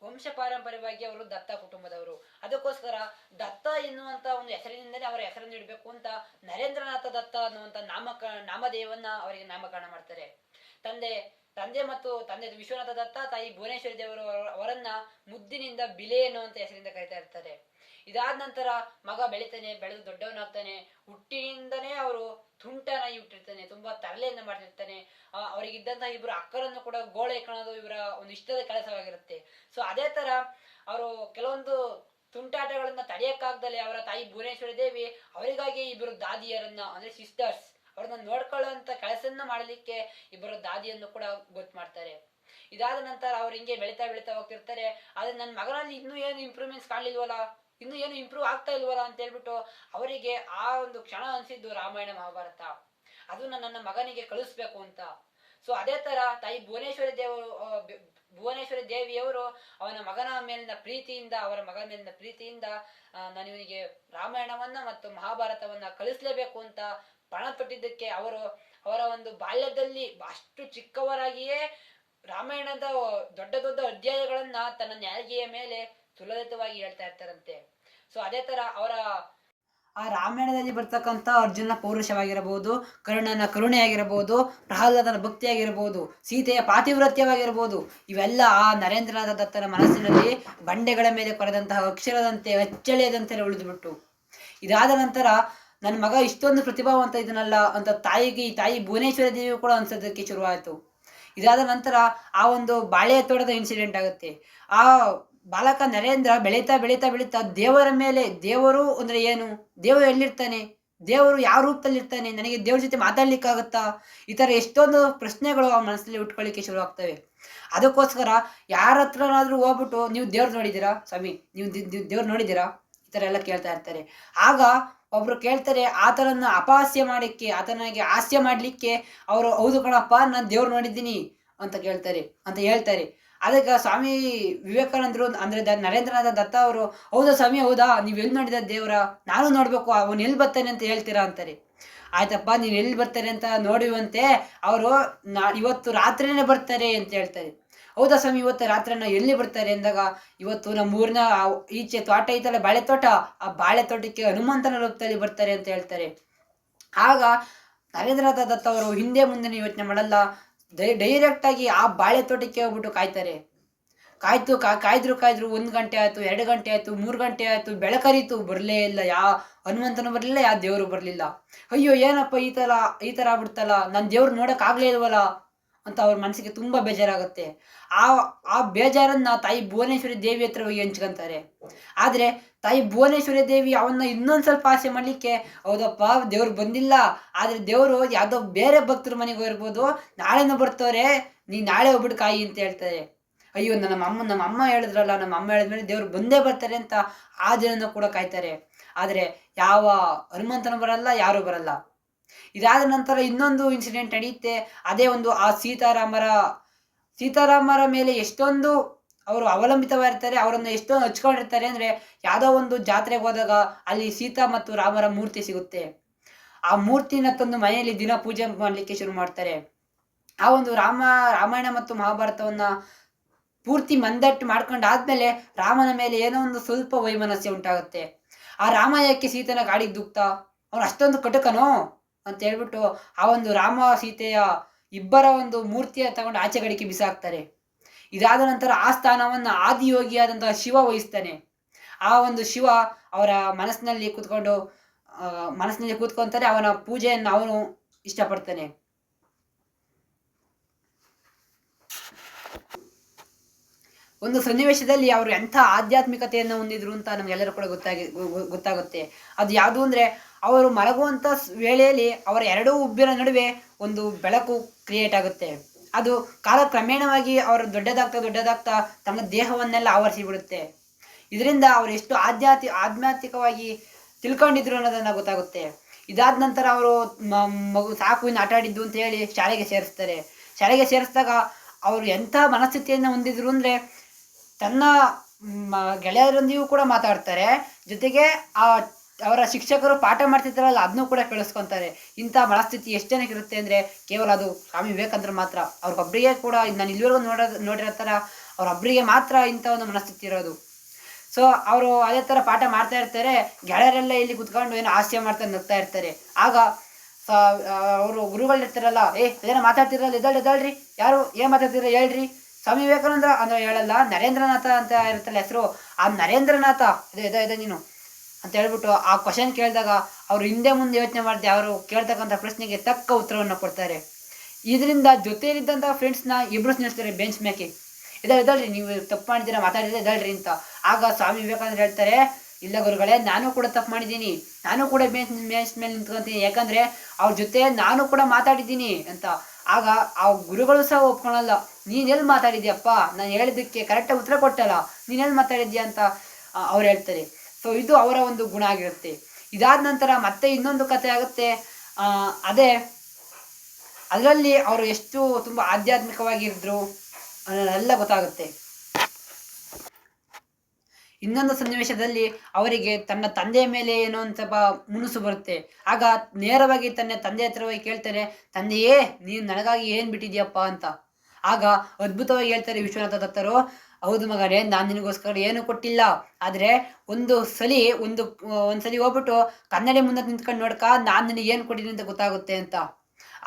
S1: ವಂಶ ಪಾರಂಪರ್ಯವಾಗಿ ಅವರು ದತ್ತ ಕುಟುಂಬದವರು. ಅದಕ್ಕೋಸ್ಕರ ದತ್ತ ಎನ್ನುವಂತ ಒಂದು ಹೆಸರಿನಿಂದಲೇ ಅವರ ಹೆಸರನ್ನು ಇಡಬೇಕು ಅಂತ ನರೇಂದ್ರನಾಥ ದತ್ತ ಅನ್ನುವಂತ ನಾಮಕ ನಾಮಧೇಯವನ್ನ ಅವರಿಗೆ ನಾಮಕರಣ ಮಾಡ್ತಾರೆ. ತಂದೆ ತಂದೆ ಮತ್ತು ತಂದೆ ವಿಶ್ವನಾಥ ದತ್ತ, ತಾಯಿ ಭುವನೇಶ್ವರಿ ದೇವರು ಅವರ- ಅವರನ್ನ ಮುದ್ದಿನಿಂದ ಬಿಲೆ ಎನ್ನುವಂತ ಹೆಸರಿಂದ ಕರಿತಾ ಇರ್ತಾರೆ. ಇದಾದ ನಂತರ ಮಗ ಬೆಳಿತಾನೆ ಬೆಳೆದು ದೊಡ್ಡವನಾಗ್ತಾನೆ. ಹುಟ್ಟಿನಿಂದನೇ ಅವರು ತುಂಟನಾಗಿ ಹುಟ್ಟಿರ್ತಾನೆ ತುಂಬಾ ತರಲೆಯನ್ನ ಮಾಡ್ತಿರ್ತಾನೆ. ಆ, ಅವರಿಗಿದ್ದಂತಹ ಇಬ್ಬರು ಅಕ್ಕರನ್ನು ಕೂಡ ಗೋಳೆ ಕಾಣೋದು ಇವರ ಒಂದು ಇಷ್ಟದ ಕೆಲಸವಾಗಿರುತ್ತೆ. ಸೊ ಅದೇ ತರ ಅವರು ಕೆಲವೊಂದು ತುಂಟಾಟಗಳನ್ನ ತಡೆಯಕ್ಕಾಗ್ದಲೆ ಅವರ ತಾಯಿ ಭುವನೇಶ್ವರಿ ದೇವಿ ಅವರಿಗಾಗಿ ಇಬ್ಬರು ದಾದಿಯರನ್ನ ಅಂದ್ರೆ ಸಿಸ್ಟರ್ಸ್ ಅವ್ರನ್ನ ನೋಡ್ಕೊಳ್ಳುವಂತ ಕೆಲಸನ್ನ ಮಾಡಲಿಕ್ಕೆ ಇಬ್ಬರು ದಾದಿಯನ್ನು ಕೂಡ ಗೊತ್ತು ಮಾಡ್ತಾರೆ ಇದಾದ ನಂತರ ಅವ್ರು ಹಿಂಗೆ ಬೆಳಿತಾ ಬೆಳಿತಾ ಹೋಗ್ತಿರ್ತಾರೆ. ಆದ್ರೆ ನನ್ನ ಮಗನಲ್ಲಿ ಇನ್ನೂ ಏನು ಇಂಪ್ರೂವ್ಮೆಂಟ್ಸ್ ಕಾಣಲಿಲ್ವಲ್ಲ? ಇನ್ನು ಏನು ಇಂಪ್ರೂವ್ ಆಗ್ತಾ ಇಲ್ವಲ್ಲ ಅಂತ ಹೇಳ್ಬಿಟ್ಟು ಅವರಿಗೆ ಆ ಒಂದು ಕ್ಷಣ ಅನಿಸಿದ್ದು ರಾಮಾಯಣ ಮಹಾಭಾರತ. ಅದನ್ನ ನನ್ನ ಮಗನಿಗೆ ಕಳಿಸ್ಬೇಕು ಅಂತ. ಸೊ ಅದೇ ತರ ತಾಯಿ ಭುವನೇಶ್ವರಿ ದೇವರು ಭುವನೇಶ್ವರಿ ದೇವಿಯವರು ಅವನ ಮಗನ ಮೇಲಿನ ಪ್ರೀತಿಯಿಂದ, ಅವರ ಮಗನ ಮೇಲಿನ ಪ್ರೀತಿಯಿಂದ ನಾನು ಇವನಿಗೆ ರಾಮಾಯಣವನ್ನ ಮತ್ತು ಮಹಾಭಾರತವನ್ನ ಕಳಿಸ್ಲೇಬೇಕು ಅಂತ ಪಣ ತೊಟ್ಟಿದ್ದಕ್ಕೆ ಅವರು ಅವರ ಒಂದು ಬಾಲ್ಯದಲ್ಲಿ ಅಷ್ಟು ಚಿಕ್ಕವರಾಗಿಯೇ ರಾಮಾಯಣದ ದೊಡ್ಡ ದೊಡ್ಡ ಅಧ್ಯಾಯಗಳನ್ನ ತನ್ನ ನ್ಯಾಯಿಗೆಯ ಮೇಲೆ ಸುಲಲಿತವಾಗಿ ಹೇಳ್ತಾ ಇರ್ತಾರಂತೆ. ಸೊ ಅದೇ ತರ ಅವರ ಆ ರಾಮಾಯಣದಲ್ಲಿ ಬರ್ತಕ್ಕಂಥ ಅರ್ಜುನ ಪೌರುಷವಾಗಿರಬಹುದು, ಕರ್ಣನ ಕರುಣೆಯಾಗಿರಬಹುದು, ಪ್ರಹ್ಲಾದನ ಭಕ್ತಿಯಾಗಿರಬಹುದು, ಸೀತೆಯ ಪಾತಿವ್ರತ್ಯವಾಗಿರಬಹುದು, ಇವೆಲ್ಲ ಆ ನರೇಂದ್ರನಾಥ ದತ್ತನ ಮನಸ್ಸಿನಲ್ಲಿ ಬಂಡೆಗಳ ಮೇಲೆ ಕೊರೆದಂತಹ ಅಕ್ಷರದಂತೆ ಅಚ್ಚಳಿಯದಂತೆ ಉಳಿದುಬಿಟ್ಟು. ಇದಾದ ನಂತರ ನನ್ನ ಮಗ ಇಷ್ಟೊಂದು ಪ್ರತಿಭಾವಂತ ಇದನ್ನಲ್ಲ ಅಂತ ತಾಯಿಗೆ, ಈ ತಾಯಿ ಭುವನೇಶ್ವರಿ ದೇವಿ ಕೂಡ ಅನ್ಸೋದಕ್ಕೆ ಶುರುವಾಯಿತು. ಇದಾದ ನಂತರ ಆ ಒಂದು ಬಾಳೆ ತೋಟದ ಇನ್ಸಿಡೆಂಟ್ ಆಗುತ್ತೆ. ಆ ಬಾಲಕ ನರೇಂದ್ರ ಬೆಳೀತಾ ಬೆಳೀತಾ ಬೆಳೀತಾ ದೇವರ ಮೇಲೆ ದೇವರು ಅಂದ್ರೆ ಏನು? ದೇವರು ಎಲ್ಲಿರ್ತಾನೆ? ದೇವರು ಯಾವ ರೂಪದಲ್ಲಿ ಇರ್ತಾನೆ ನನಗೆ ದೇವ್ರ ಜೊತೆ ಮಾತಾಡ್ಲಿಕ್ಕಾಗತ್ತಾ? ಈ ಥರ ಎಷ್ಟೊಂದು ಪ್ರಶ್ನೆಗಳು ಆ ಮನಸ್ಸಲ್ಲಿ ಉಟ್ಕೊಳ್ಳಿಕ್ಕೆ ಶುರು ಆಗ್ತವೆ ಅದಕ್ಕೋಸ್ಕರ ಯಾರ ಹತ್ರನಾದ್ರೂ ಹೋಗ್ಬಿಟ್ಟು ನೀವು ದೇವ್ರು ನೋಡಿದ್ದೀರಾ? ಸ್ವಾಮಿ, ನೀವು ದೇವ್ರು ನೋಡಿದ್ದೀರಾ? ಈ ಥರ ಎಲ್ಲ ಕೇಳ್ತಾ ಇರ್ತಾರೆ. ಆಗ ಒಬ್ರು ಕೇಳ್ತಾರೆ, ಆತನನ್ನ ಅಪಹಾಸ್ಯ ಮಾಡಲಿಕ್ಕೆ ಆತನಿಗೆ ಹಾಸ್ಯ ಮಾಡ್ಲಿಕ್ಕೆ, ಅವರು, ಹೌದು ಕಣಪ್ಪ, ನಾನು ದೇವ್ರು ನೋಡಿದ್ದೀನಿ ಅಂತ ಕೇಳ್ತಾರೆ, ಅಂತ ಹೇಳ್ತಾರೆ. ಅದಕ್ಕೆ ಸ್ವಾಮಿ ವಿವೇಕಾನಂದರು ಅಂದ್ರೆ ನರೇಂದ್ರನಾಥ ದತ್ತ ಅವರು, ಹೌದಾ ಸ್ವಾಮಿ, ಹೌದಾ? ನೀವು ಎಲ್ಲಿ ನೋಡಿದ ದೇವರ? ನಾನು ನೋಡಬೇಕು, ಅವನು ಎಲ್ಲಿ ಬರ್ತಾನೆ ಅಂತ ಹೇಳ್ತೀರಾ ಅಂತಾರೆ. ಆಯ್ತಪ್ಪ ನೀನು ಎಲ್ಲಿ ಬರ್ತಾರೆ ಅಂತ ನೋಡುವಂತೆ ಅವರು ನಾ ಇವತ್ತು ರಾತ್ರಿನೇ ಬರ್ತಾರೆ ಅಂತ ಹೇಳ್ತಾರೆ. ಹೌದಾ ಸ್ವಾಮಿ, ಇವತ್ತು ರಾತ್ರಿನ ಎಲ್ಲಿ ಬರ್ತಾರೆ ಅಂದಾಗ, ಇವತ್ತು ನಮ್ಮ ಊರಿನ ಈಚೆ ತೋಟ ಐತಲ್ಲ, ಬಾಳೆ ತೋಟ? ಆ ಬಾಳೆ ತೋಟಕ್ಕೆ ಹನುಮಂತನ ರೂಪದಲ್ಲಿ ಬರ್ತಾರೆ ಅಂತ ಹೇಳ್ತಾರೆ. ಆಗ ನರೇಂದ್ರನಾಥ ದತ್ತ ಅವರು ಹಿಂದೆ ಮುಂದೆ ಯೋಚನೆ ಮಾಡಲ್ಲ ಡೈರೆಕ್ಟ್ ಆಗಿ ಆ ಬಾಳೆ ತೋಟಕ್ಕೆ ಹೋಗ್ಬಿಟ್ಟು ಕಾಯ್ತಾರೆ. ಕಾಯ್ತು, ಕಾ ಕಾಯ್ದ್ರು ಕಾಯ್ದ್ರು ಒಂದು ಗಂಟೆ ಆಯ್ತು, ಎರಡು ಗಂಟೆ ಆಯ್ತು, ಮೂರು ಗಂಟೆ ಆಯ್ತು ಬೆಳಕರಿತು ಬರಲೇ ಇಲ್ಲ, ಯಾ ಹನುಮಂತನು ಬರಲಿಲ್ಲ ಯಾವ ದೇವರು ಬರಲಿಲ್ಲ. ಅಯ್ಯೋ, ಏನಪ್ಪ ಈ ಥರ ಈ ಥರ ಆಗ್ಬಿಡ್ತಲ್ಲ? ನನ್ನ ದೇವ್ರು ನೋಡಕ್ ಆಗ್ಲೇ ಇಲ್ವಲ್ಲ? ಅಂತ ಅವ್ರ ಮನಸ್ಸಿಗೆ ತುಂಬಾ ಬೇಜಾರಾಗುತ್ತೆ. ಆ ಆ ಬೇಜಾರನ್ನ ತಾಯಿ ಭುವನೇಶ್ವರಿ ದೇವಿ ಹತ್ರ ಹೋಗಿ ಹಂಚ್ಕೊಂತಾರೆ. ಆದ್ರೆ ತಾಯಿ ಭುವನೇಶ್ವರಿ ದೇವಿ ಅವನ್ನ ಇನ್ನೊಂದ್ ಸ್ವಲ್ಪ ಆಸೆ ಮಾಡ್ಲಿಕ್ಕೆ, ಹೌದಪ್ಪ, ದೇವ್ರು ಬಂದಿಲ್ಲ, ಆದ್ರೆ ದೇವ್ರು ಯಾವ್ದೋ ಬೇರೆ ಭಕ್ತರ ಮನೆಗೆ ಹೋಗಿರ್ಬೋದು, ನಾಳೆನ ಬರ್ತವ್ರೆ, ನೀ ನಾಳೆ ಹೋಗ್ಬಿಟ್ಟು ಕಾಯಿ ಅಂತ ಹೇಳ್ತಾರೆ. ಅಯ್ಯೋ ನಮ್ಮ ಅಮ್ಮ ನಮ್ಮ ಅಮ್ಮ ಹೇಳಿದ್ರಲ್ಲ, ನಮ್ಮ ಅಮ್ಮ ಹೇಳಿದ್ಮೇಲೆ ದೇವ್ರು ಬಂದೇ ಬರ್ತಾರೆ ಅಂತ ಆ ದಿನನೂ ಕೂಡ ಕಾಯ್ತಾರೆ. ಆದರೆ ಯಾವ ಹನುಮಂತನು ಬರಲ್ಲ, ಯಾರು ಬರಲ್ಲ. ಇದಾದ ನಂತರ ಇನ್ನೊಂದು ಇನ್ಸಿಡೆಂಟ್ ನಡೆಯುತ್ತೆ ಅದೇ ಒಂದು ಆ ಸೀತಾರಾಮರ ಸೀತಾರಾಮರ ಮೇಲೆ ಎಷ್ಟೊಂದು ಅವರು ಅವಲಂಬಿತವಾಗಿರ್ತಾರೆ, ಅವರನ್ನು ಎಷ್ಟೊಂದು ಹಚ್ಕೊಂಡಿರ್ತಾರೆ ಅಂದ್ರೆ ಯಾವುದೋ ಒಂದು ಜಾತ್ರೆಗೆ ಹೋದಾಗ ಅಲ್ಲಿ ಸೀತಾ ಮತ್ತು ರಾಮರ ಮೂರ್ತಿ ಸಿಗುತ್ತೆ. ಆ ಮೂರ್ತಿನ ತಂದು ಮನೆಯಲ್ಲಿ ದಿನ ಪೂಜೆ ಮಾಡ್ಲಿಕ್ಕೆ ಶುರು ಮಾಡ್ತಾರೆ. ಆ ಒಂದು ರಾಮ, ರಾಮಾಯಣ ಮತ್ತು ಮಹಾಭಾರತವನ್ನ ಪೂರ್ತಿ ಮಂದಟ್ಟು ಮಾಡ್ಕೊಂಡಾದ್ಮೇಲೆ ರಾಮನ ಮೇಲೆ ಏನೋ ಒಂದು ಸ್ವಲ್ಪ ವೈಮನಸ್ಯ ಉಂಟಾಗುತ್ತೆ. ಆ ರಾಮ ಸೀತನ ಗಾಡಿಗೆ ದುಕ್ತ ಅವನು ಅಷ್ಟೊಂದು ಕಟುಕನೋ? ಅಂತ ಹೇಳ್ಬಿಟ್ಟು ಆ ಒಂದು ರಾಮ ಸೀತೆಯ ಇಬ್ಬರ ಒಂದು ಮೂರ್ತಿಯ ತಗೊಂಡು ಆಚೆ ಕಡೆಗೆ ಬಿಸಾಕ್ತಾರೆ. ಇದಾದ ನಂತರ ಆ ಸ್ಥಾನವನ್ನ ಆದಿಯೋಗಿಯಾದಂತಹ ಶಿವ ವಹಿಸ್ತಾನೆ. ಆ ಒಂದು ಶಿವ ಅವರ ಮನಸ್ಸಿನಲ್ಲಿ ಕೂತ್ಕೊಂಡು ಮನಸ್ಸಿನಲ್ಲಿ ಕೂತ್ಕೊಂತಾರೆ ಅವನ ಪೂಜೆಯನ್ನು ಅವನು ಇಷ್ಟಪಡ್ತಾನೆ. ಒಂದು ಸನ್ನಿವೇಶದಲ್ಲಿ ಅವರು ಎಂಥ ಆಧ್ಯಾತ್ಮಿಕತೆಯನ್ನು ಹೊಂದಿದ್ರು ಅಂತ ನಮ್ಗೆಲ್ಲರೂ ಕೂಡ ಗೊತ್ತಾಗಿ, ಗೊತ್ತಾಗುತ್ತೆ. ಅದು ಯಾವುದು ಅಂದ್ರೆ ಅವರು ಮಲಗುವಂತ ಸ್- ವೇಳೆಯಲ್ಲಿ ಅವರ ಎರಡೂ ಉಬ್ಬಿನ ನಡುವೆ ಒಂದು ಬೆಳಕು ಕ್ರಿಯೇಟ್ ಆಗುತ್ತೆ. ಅದು ಕಾಲಕ್ರಮೇಣವಾಗಿ ಅವರು ದೊಡ್ಡದಾಗ್ತಾ ದೊಡ್ಡದಾಗ್ತಾ ತಮ್ಮ ದೇಹವನ್ನೆಲ್ಲ ಆವರಿಸಿ ಬಿಡುತ್ತೆ. ಇದರಿಂದ ಅವರು ಎಷ್ಟು ಆಧ್ಯಾತ್ಮ, ಆಧ್ಯಾತ್ಮಿಕವಾಗಿ ತಿಳ್ಕೊಂಡಿದ್ರು ಅನ್ನೋದನ್ನ ಗೊತ್ತಾಗುತ್ತೆ. ಇದಾದ ನಂತರ ಅವರು ಮಗು ಸಾಕು ಇನ್ನು ಆಟ ಆಡಿದ್ದು ಅಂತ ಹೇಳಿ ಶಾಲೆಗೆ ಸೇರಿಸ್ತಾರೆ. ಶಾಲೆಗೆ ಸೇರಿಸಿದಾಗ ಅವರು ಎಂಥ ಮನಸ್ಥಿತಿಯನ್ನು ಹೊಂದಿದ್ರು ಅಂದ್ರೆ ತನ್ನ ಗೆಳೆಯರೊಂದಿಗೂ ಕೂಡ ಮಾತಾಡ್ತಾರೆ. ಜೊತೆಗೆ ಆ ಅವರ ಶಿಕ್ಷಕರು ಪಾಠ ಮಾಡ್ತಿರ್ತಾರಲ್ಲ ಅದನ್ನೂ ಕೂಡ ಕೇಳಿಸ್ಕೊತಾರೆ. ಇಂಥ ಮನಸ್ಥಿತಿ ಎಷ್ಟು ಜನಕ್ಕೆ ಇರುತ್ತೆ ಅಂದ್ರೆ, ಕೇವಲ ಅದು ಸ್ವಾಮಿ ವಿವೇಕಾನಂದರು ಮಾತ್ರ. ಅವ್ರಿಗೊಬ್ಬರಿಗೆ ಕೂಡ ನಾನು ಇಲ್ಲಿವರೆಗೂ ನೋಡ, ನೋಡಿರೋ ಥರ ಮಾತ್ರ ಇಂಥ ಒಂದು ಮನಸ್ಥಿತಿ ಇರೋದು. ಸೊ ಅವರು ಅದೇ ಥರ ಪಾಠ ಮಾಡ್ತಾ ಇರ್ತಾರೆ, ಗೆಳೆಯರೆಲ್ಲ ಇಲ್ಲಿ ಕುತ್ಕೊಂಡು ಏನೋ ಹಾಸ್ಯ ಮಾಡ್ತಾ ನಗ್ತಾ ಇರ್ತಾರೆ. ಆಗ ಅವರು ಗುರುಗಳು ಇರ್ತಾರಲ್ಲ, ಏ ಏನೋ ಮಾತಾಡ್ತಿರಲ್ಲ ಎದಳ್ರಿ ಇದಳ್ರಿ ಯಾರು, ಏನ್ ಮಾತಾಡ್ತಿರ ಹೇಳ್ರಿ? ಸ್ವಾಮಿ ವಿವೇಕಾನಂದ ಅಂದ್ರೆ ಹೇಳಲ್ಲ, ನರೇಂದ್ರನಾಥ ಅಂತ ಇರುತ್ತಲ್ಲ ಹೆಸರು. ಆ ನರೇಂದ್ರನಾಥ ಇದ, ಇದೆ ನೀನು. ಅಂತ ಹೇಳ್ಬಿಟ್ಟು ಆ ಕ್ವಶನ್ ಕೇಳಿದಾಗ ಅವ್ರು ಹಿಂದೆ ಮುಂದೆ ಯೋಚನೆ ಮಾಡಿದೆ, ಅವರು ಕೇಳ್ತಕ್ಕಂಥ ಪ್ರಶ್ನೆಗೆ ತಕ್ಕ ಉತ್ತರವನ್ನು ಕೊಡ್ತಾರೆ. ಇದರಿಂದ ಜೊತೆಯಲ್ಲಿದ್ದಂಥ ಫ್ರೆಂಡ್ಸ್ನ ಇಬ್ರು ಸ್ನೇಹಿತರೆ ಬೆಂಚ್ ಮೇಕೆ. ಇದ ಇದಳ್ರಿ, ನೀವು ತಪ್ಪು ಮಾಡಿದ್ದೀರಾ, ಮಾತಾಡಿದ್ರೆ ಇದಳ್ರಿ ಅಂತ. ಆಗ ಸ್ವಾಮಿ ವಿವೇಕಾನಂದ ಹೇಳ್ತಾರೆ, ಇಲ್ಲ ಗುರುಗಳೇ, ನಾನು ಕೂಡ ತಪ್ಪು ಮಾಡಿದ್ದೀನಿ. ನಾನು ಕೂಡ ಬೆಂಚ್ ಬೆಂಚ್ ಮೇಲೆ ನಿಂತ್ಕೊಂತೀನಿ, ಯಾಕಂದ್ರೆ ಅವ್ರ ಜೊತೆ ನಾನು ಕೂಡ ಮಾತಾಡಿದ್ದೀನಿ ಅಂತ. ಆಗ ಆ ಗುರುಗಳು ಸಹ ಒಪ್ಕೊಳಲ್ಲ, ನೀನ್ ಎಲ್ಲಿ ಮಾತಾಡಿದ್ಯಪ್ಪ? ನಾನು ಹೇಳಿದ್ದಕ್ಕೆ ಕರೆಕ್ಟಾಗಿ ಉತ್ತರ ಕೊಟ್ಟಲ್ಲ, ನೀನ್ ಎಲ್ಲಿ ಮಾತಾಡಿದ್ಯಾ ಅಂತ ಅವ್ರು ಹೇಳ್ತಾರೆ. ಸೊ ಇದು ಅವರ ಒಂದು ಗುಣ ಆಗಿರುತ್ತೆ. ಇದಾದ ನಂತರ ಮತ್ತೆ ಇನ್ನೊಂದು ಕತೆ ಆಗುತ್ತೆ. ಅದೇ, ಅದರಲ್ಲಿ ಅವರು ಎಷ್ಟು ತುಂಬಾ ಆಧ್ಯಾತ್ಮಿಕವಾಗಿದ್ರು ಅನ್ನೋದೆಲ್ಲ ಗೊತ್ತಾಗುತ್ತೆ. ಇನ್ನೊಂದು ಸನ್ನಿವೇಶದಲ್ಲಿ ಅವರಿಗೆ ತನ್ನ ತಂದೆಯ ಮೇಲೆ ಏನೋ ಒಂದು ಸ್ವಲ್ಪ ಮುನುಸು ಬರುತ್ತೆ. ಆಗ ನೇರವಾಗಿ ತನ್ನ ತಂದೆ ಹತ್ರ ಹೋಗಿ ಕೇಳ್ತಾರೆ, ತಂದೆಯೇ, ನೀನು ನನಗಾಗಿ ಏನ್ ಬಿಟ್ಟಿದ್ಯಪ್ಪ ಅಂತ. ಆಗ ಅದ್ಭುತವಾಗಿ ಹೇಳ್ತಾರೆ ವಿಶ್ವನಾಥ ದತ್ತರು, ಹೌದು ಮಗನೇ, ನಾನು ನಿನಗೋಸ್ಕರ ಏನು ಕೊಟ್ಟಿಲ್ಲ. ಆದರೆ ಒಂದು ಸಲಿ, ಒಂದು, ಒಂದ್ಸಲಿ ಹೋಗ್ಬಿಟ್ಟು ಕನ್ನಡಿ ಮುಂದೆ ನಿಂತ್ಕೊಂಡು ನೋಡ್ಕ, ನಾನು ನಿನಗೆ ಏನು ಕೊಟ್ಟಿದ್ದೀನಿ ಅಂತ ಗೊತ್ತಾಗುತ್ತೆ ಅಂತ.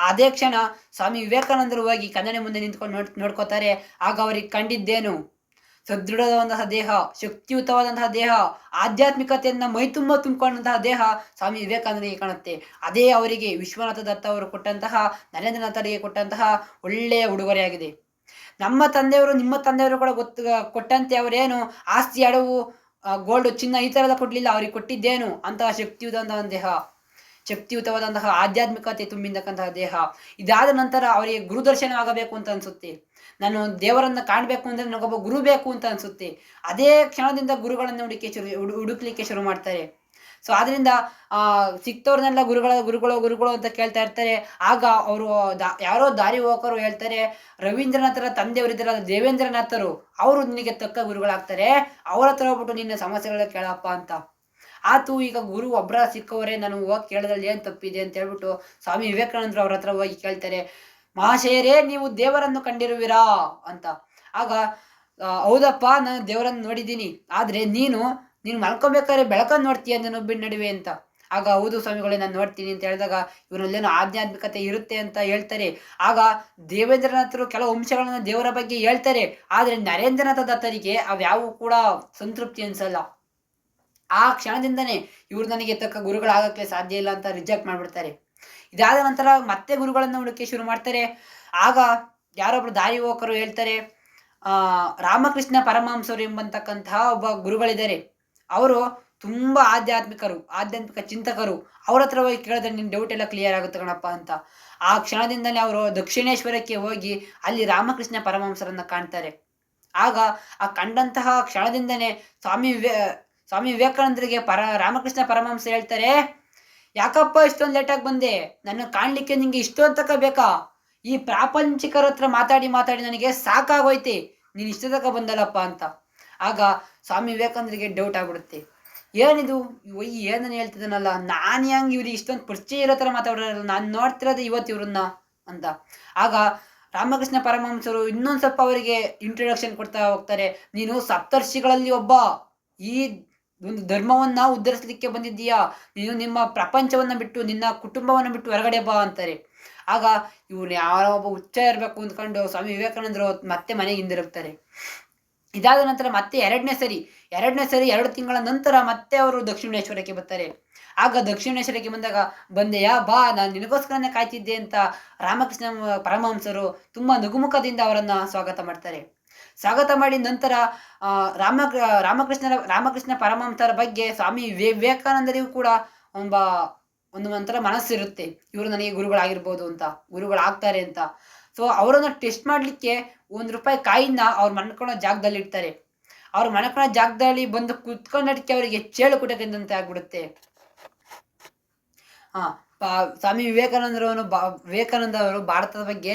S1: ಅದೇ ಕ್ಷಣ ಸ್ವಾಮಿ ವಿವೇಕಾನಂದರು ಹೋಗಿ ಕನ್ನಡಿ ಮುಂದೆ ನಿಂತ್ಕೊಂಡು ನೋಡ್, ನೋಡ್ಕೋತಾರೆ. ಆಗ ಅವ್ರಿಗೆ ಕಂಡಿದ್ದೇನು? ಸದೃಢವಾದಂತಹ ದೇಹ, ಶಕ್ತಿಯುತವಾದಂತಹ ದೇಹ, ಆಧ್ಯಾತ್ಮಿಕತೆಯನ್ನ ಮೈತುಂಬ ತುಂಬಿಕೊಂಡಂತಹ ದೇಹ ಸ್ವಾಮಿ ವಿವೇಕಾನಂದರಿಗೆ ಕಾಣುತ್ತೆ. ಅದೇ ಅವರಿಗೆ ವಿಶ್ವನಾಥ ದತ್ತ ಅವರು ಕೊಟ್ಟಂತಹ, ನರೇಂದ್ರನಾಥರಿಗೆ ಕೊಟ್ಟಂತಹ ಒಳ್ಳೆಯ ಉಡುಗೊರೆಯಾಗಿದೆ. ನಮ್ಮ ತಂದೆಯವರು, ನಿಮ್ಮ ತಂದೆಯವರು ಕೂಡ ಗೊತ್ತು, ಕೊಟ್ಟಂತೆ ಅವರೇನು, ಆಸ್ತಿ ಅಡವು ಗೋಲ್ಡ್ ಚಿನ್ನ ಈ ಥರ ಎಲ್ಲ ಕೊಡ್ಲಿಲ್ಲ, ಅವ್ರಿಗೆ ಕೊಟ್ಟಿದ್ದೇನು ಅಂತಹ ಶಕ್ತಿಯುತವಾದಂತಹ ದೇಹ. ಶಕ್ತಿಯುತವಾದಂತಹ ಆಧ್ಯಾತ್ಮಿಕತೆ ತುಂಬಿದಕ್ಕಂತಹ ದೇಹ. ಇದಾದ ನಂತರ ಅವರಿಗೆ ಗುರುದರ್ಶನ ಆಗಬೇಕು ಅಂತ ಅನ್ಸುತ್ತೆ. ನಾನು ದೇವರನ್ನ ಕಾಣಬೇಕು ಅಂದ್ರೆ ನನಗೊಬ್ಬ ಗುರು ಬೇಕು ಅಂತ ಅನ್ಸುತ್ತೆ. ಅದೇ ಕ್ಷಣದಿಂದ ಗುರುಗಳನ್ನು ಹುಡುಕಿ ಶುರು, ಹುಡು- ಹುಡುಕ್ಲಿಕ್ಕೆ ಶುರು ಮಾಡ್ತಾರೆ. ಸೊ ಆದ್ರಿಂದ, ಆ, ಸಿಕ್ತವ್ರನ್ನೆಲ್ಲ ಗುರುಗಳ, ಗುರುಗಳು ಗುರುಗಳು ಅಂತ ಕೇಳ್ತಾ ಇರ್ತಾರೆ. ಆಗ ಅವರು ಯಾರೋ ದಾರಿ ಹೋಗೋರು ಹೇಳ್ತಾರೆ, ರವೀಂದ್ರನಾಥರ ತಂದೆಯವರಿದ್ದರ ದೇವೇಂದ್ರನಾಥರು, ಅವರು ನಿನಗೆ ತಕ್ಕ ಗುರುಗಳಾಗ್ತಾರೆ. ಅವರ ಹತ್ರ ಹೋಗ್ಬಿಟ್ಟು ನಿನ್ನ ಸಮಸ್ಯೆಗಳ ಕೇಳಪ್ಪ ಅಂತ. ಆತು, ಈಗ ಗುರು ಒಬ್ಬರ ಸಿಕ್ಕವರೇ ನಾನು ಹೋಗಿ ಕೇಳೋದ್ರಲ್ಲಿ ಏನು ತಪ್ಪಿದೆ ಅಂತ ಹೇಳ್ಬಿಟ್ಟು ಸ್ವಾಮಿ ವಿವೇಕಾನಂದರು ಅವ್ರ ಹತ್ರ ಹೋಗಿ ಕೇಳ್ತಾರೆ. ಮಹಾಶಯರೇ, ನೀವು ದೇವರನ್ನು ಕಂಡಿರುವಿರಾ? ಅಂತ. ಆಗ ಹೌದಪ್ಪ, ನಾನು ದೇವರನ್ನು ನೋಡಿದ್ದೀನಿ. ಆದರೆ ನೀನು ನೀನು ಮಲ್ಕೊಬೇಕಾದ್ರೆ ಬೆಳಕನ್ನು ನೋಡ್ತೀಯ ನನ್ನೊಬ್ಬಿನ ನಡುವೆ ಅಂತ. ಆಗ, ಹೌದು ಸ್ವಾಮಿಗಳೇ, ನಾನು ನೋಡ್ತೀನಿ ಅಂತ ಹೇಳಿದಾಗ ಇವರಲ್ಲೇನೋ ಆಧ್ಯಾತ್ಮಿಕತೆ ಇರುತ್ತೆ ಅಂತ ಹೇಳ್ತಾರೆ. ಆಗ ದೇವೇಂದ್ರನಾಥರು ಕೆಲವು ಅಂಶಗಳನ್ನು ದೇವರ ಬಗ್ಗೆ ಹೇಳ್ತಾರೆ. ಆದರೆ ನರೇಂದ್ರನಾಥ ದತ್ತರಿಗೆ ಅವ್ಯಾವು ಕೂಡ ಸಂತೃಪ್ತಿ ಅನ್ಸಲ್ಲ. ಆ ಕ್ಷಣದಿಂದನೇ ಇವ್ರು ನನಗೆ ತಕ್ಕ ಗುರುಗಳಾಗಕ್ಕೆ ಸಾಧ್ಯ ಇಲ್ಲ ಅಂತ ರಿಜೆಕ್ಟ್ ಮಾಡ್ಬಿಡ್ತಾರೆ. ಇದಾದ ನಂತರ ಮತ್ತೆ ಗುರುಗಳನ್ನು ಹುಡುಕಿ ಶುರು ಮಾಡ್ತಾರೆ. ಆಗ ಯಾರೊಬ್ರು ದಾರಿ ಹೋಕರು ಹೇಳ್ತಾರೆ ರಾಮಕೃಷ್ಣ ಪರಮಹಂಸರು ಎಂಬಂತಕ್ಕಂತಹ ಒಬ್ಬ ಗುರುಗಳಿದ್ದಾರೆ. ಅವರು ತುಂಬಾ ಆಧ್ಯಾತ್ಮಿಕರು, ಆಧ್ಯಾತ್ಮಿಕ ಚಿಂತಕರು. ಅವ್ರ ಹತ್ರ ಹೋಗಿ ಕೇಳಿದ್ರೆ ನಿನ್ನ ಡೌಟ್ ಎಲ್ಲ ಕ್ಲಿಯರ್ ಆಗುತ್ತೆ ಕಣಪ್ಪ ಅಂತ. ಆ ಕ್ಷಣದಿಂದಲೇ ಅವರು ದಕ್ಷಿಣೇಶ್ವರಕ್ಕೆ ಹೋಗಿ ಅಲ್ಲಿ ರಾಮಕೃಷ್ಣ ಪರಮಹಂಸರನ್ನ ಕಾಣ್ತಾರೆ. ಆಗ ಆ ಕಂಡಂತಹ ಕ್ಷಣದಿಂದನೇ ಸ್ವಾಮಿ ವಿವೇ, ಸ್ವಾಮಿ ವಿವೇಕಾನಂದರಿಗೆ ಪರ, ರಾಮಕೃಷ್ಣ ಪರಮಹಂಸ ಹೇಳ್ತಾರೆ ಯಾಕಪ್ಪ ಇಷ್ಟೊಂದು ಲೇಟಾಗಿ ಬಂದೆ? ನನ್ನ ಕಾಣ್ಲಿಕ್ಕೆ ನಿಂಗೆ ಇಷ್ಟೊಂದು ತಕ ಬೇಕಾ? ಈ ಪ್ರಾಪಂಚಿಕರ ಹತ್ರ ಮಾತಾಡಿ ಮಾತಾಡಿ ನನಗೆ ಸಾಕಾಗೋಯ್ತಿ. ನೀನು ಇಷ್ಟ ತಕ ಬಂದಲ್ಲಪ್ಪ ಅಂತ. ಆಗ ಸ್ವಾಮಿ ವಿವೇಕಾನಂದರಿಗೆ ಡೌಟ್ ಆಗ್ಬಿಡುತ್ತೆ. ಏನಿದು? ಒಯ್ ಏನನ್ನ ಹೇಳ್ತಿದ್ದಾನಲ್ಲ? ನಾನು ಹೆಂಗೆ ಇವ್ರಿಗೆ ಇಷ್ಟೊಂದು ಪರಿಚಯ ಇರೋ ಥರ ಮಾತಾಡೋರಲ್ಲ ನಾನು ನೋಡ್ತಿರೋದು ಇವತ್ತು ಇವ್ರನ್ನ ಅಂತ. ಆಗ ರಾಮಕೃಷ್ಣ ಪರಮಹಂಸರು ಇನ್ನೊಂದು ಸ್ವಲ್ಪ ಅವರಿಗೆ ಇಂಟ್ರೊಡಕ್ಷನ್ ಕೊಡ್ತಾ ಹೋಗ್ತಾರೆ. ನೀನು ಸಪ್ತರ್ಷಿಗಳಲ್ಲಿ ಒಬ್ಬ. ಈ ಒಂದು ಧರ್ಮವನ್ನ ಉದ್ಧರಿಸಲಿಕ್ಕೆ ಬಂದಿದ್ದೀಯಾ? ನೀನು ನಿಮ್ಮ ಪ್ರಪಂಚವನ್ನ ಬಿಟ್ಟು, ನಿನ್ನ ಕುಟುಂಬವನ್ನ ಬಿಟ್ಟು ಹೊರಗಡೆ ಬಾ ಅಂತಾರೆ. ಆಗ ಇವನು ಯಾರೋ ಒಬ್ಬ ಉಚ್ಚ ಇರಬೇಕು ಅಂದ್ಕೊಂಡು ಸ್ವಾಮಿ ವಿವೇಕಾನಂದರು ಮತ್ತೆ ಮನೆಗೆ ಹಿಂದಿರುಗ್ತಾರೆ. ಇದಾದ ನಂತರ ಮತ್ತೆ ಎರಡನೇ ಸರಿ ಎರಡನೇ ಸರಿ ಎರಡು ತಿಂಗಳ ನಂತರ ಮತ್ತೆ ಅವರು ದಕ್ಷಿಣೇಶ್ವರಕ್ಕೆ ಬರ್ತಾರೆ. ಆಗ ದಕ್ಷಿಣೇಶ್ವರಕ್ಕೆ ಬಂದಾಗ, ಬಂದೆಯಾ? ಬಾ, ನಾನು ನಿನಗೋಸ್ಕರನೇ ಕಾಯ್ತಿದ್ದೆ ಅಂತ ರಾಮಕೃಷ್ಣ ಪರಮಹಂಸರು ತುಂಬಾ ನಗುಮುಖದಿಂದ ಅವರನ್ನ ಸ್ವಾಗತ ಮಾಡ್ತಾರೆ. ಸ್ವಾಗತ ಮಾಡಿ ನಂತರ ರಾಮ ರಾಮಕೃಷ್ಣರ, ರಾಮಕೃಷ್ಣ ಪರಮಹಂಸರ ಬಗ್ಗೆ ಸ್ವಾಮಿ ವಿವೇಕಾನಂದರಿಗೂ ಕೂಡ ಒಬ್ಬ ಒಂದು ಒಂಥರ ಮನಸ್ಸಿರುತ್ತೆ. ಇವರು ನನಗೆ ಗುರುಗಳಾಗಿರ್ಬೋದು ಅಂತ, ಗುರುಗಳಾಗ್ತಾರೆ ಅಂತ. ಸೊ ಅವರನ್ನು ಟೆಸ್ಟ್ ಮಾಡಲಿಕ್ಕೆ ಒಂದು ರೂಪಾಯಿ ಕಾಯಿನ ಅವ್ರು ಮನ್ಕೊಳ್ಳೋ ಜಾಗದಲ್ಲಿ ಇಡ್ತಾರೆ. ಅವ್ರು ಮನ್ಕೊಳ್ಳೋ ಜಾಗದಲ್ಲಿ ಬಂದು ಕುತ್ಕೊಂಡಕ್ಕೆ ಅವರಿಗೆ ಚೇಳು ಕುಟಕಂದಂತೆ ಆಗ್ಬಿಡುತ್ತೆ. ಹಾ ಸ್ವಾಮಿ ವಿವೇಕಾನಂದರವನು ಬಾ ವಿವೇಕಾನಂದ ಅವರು ಭಾರತದ ಬಗ್ಗೆ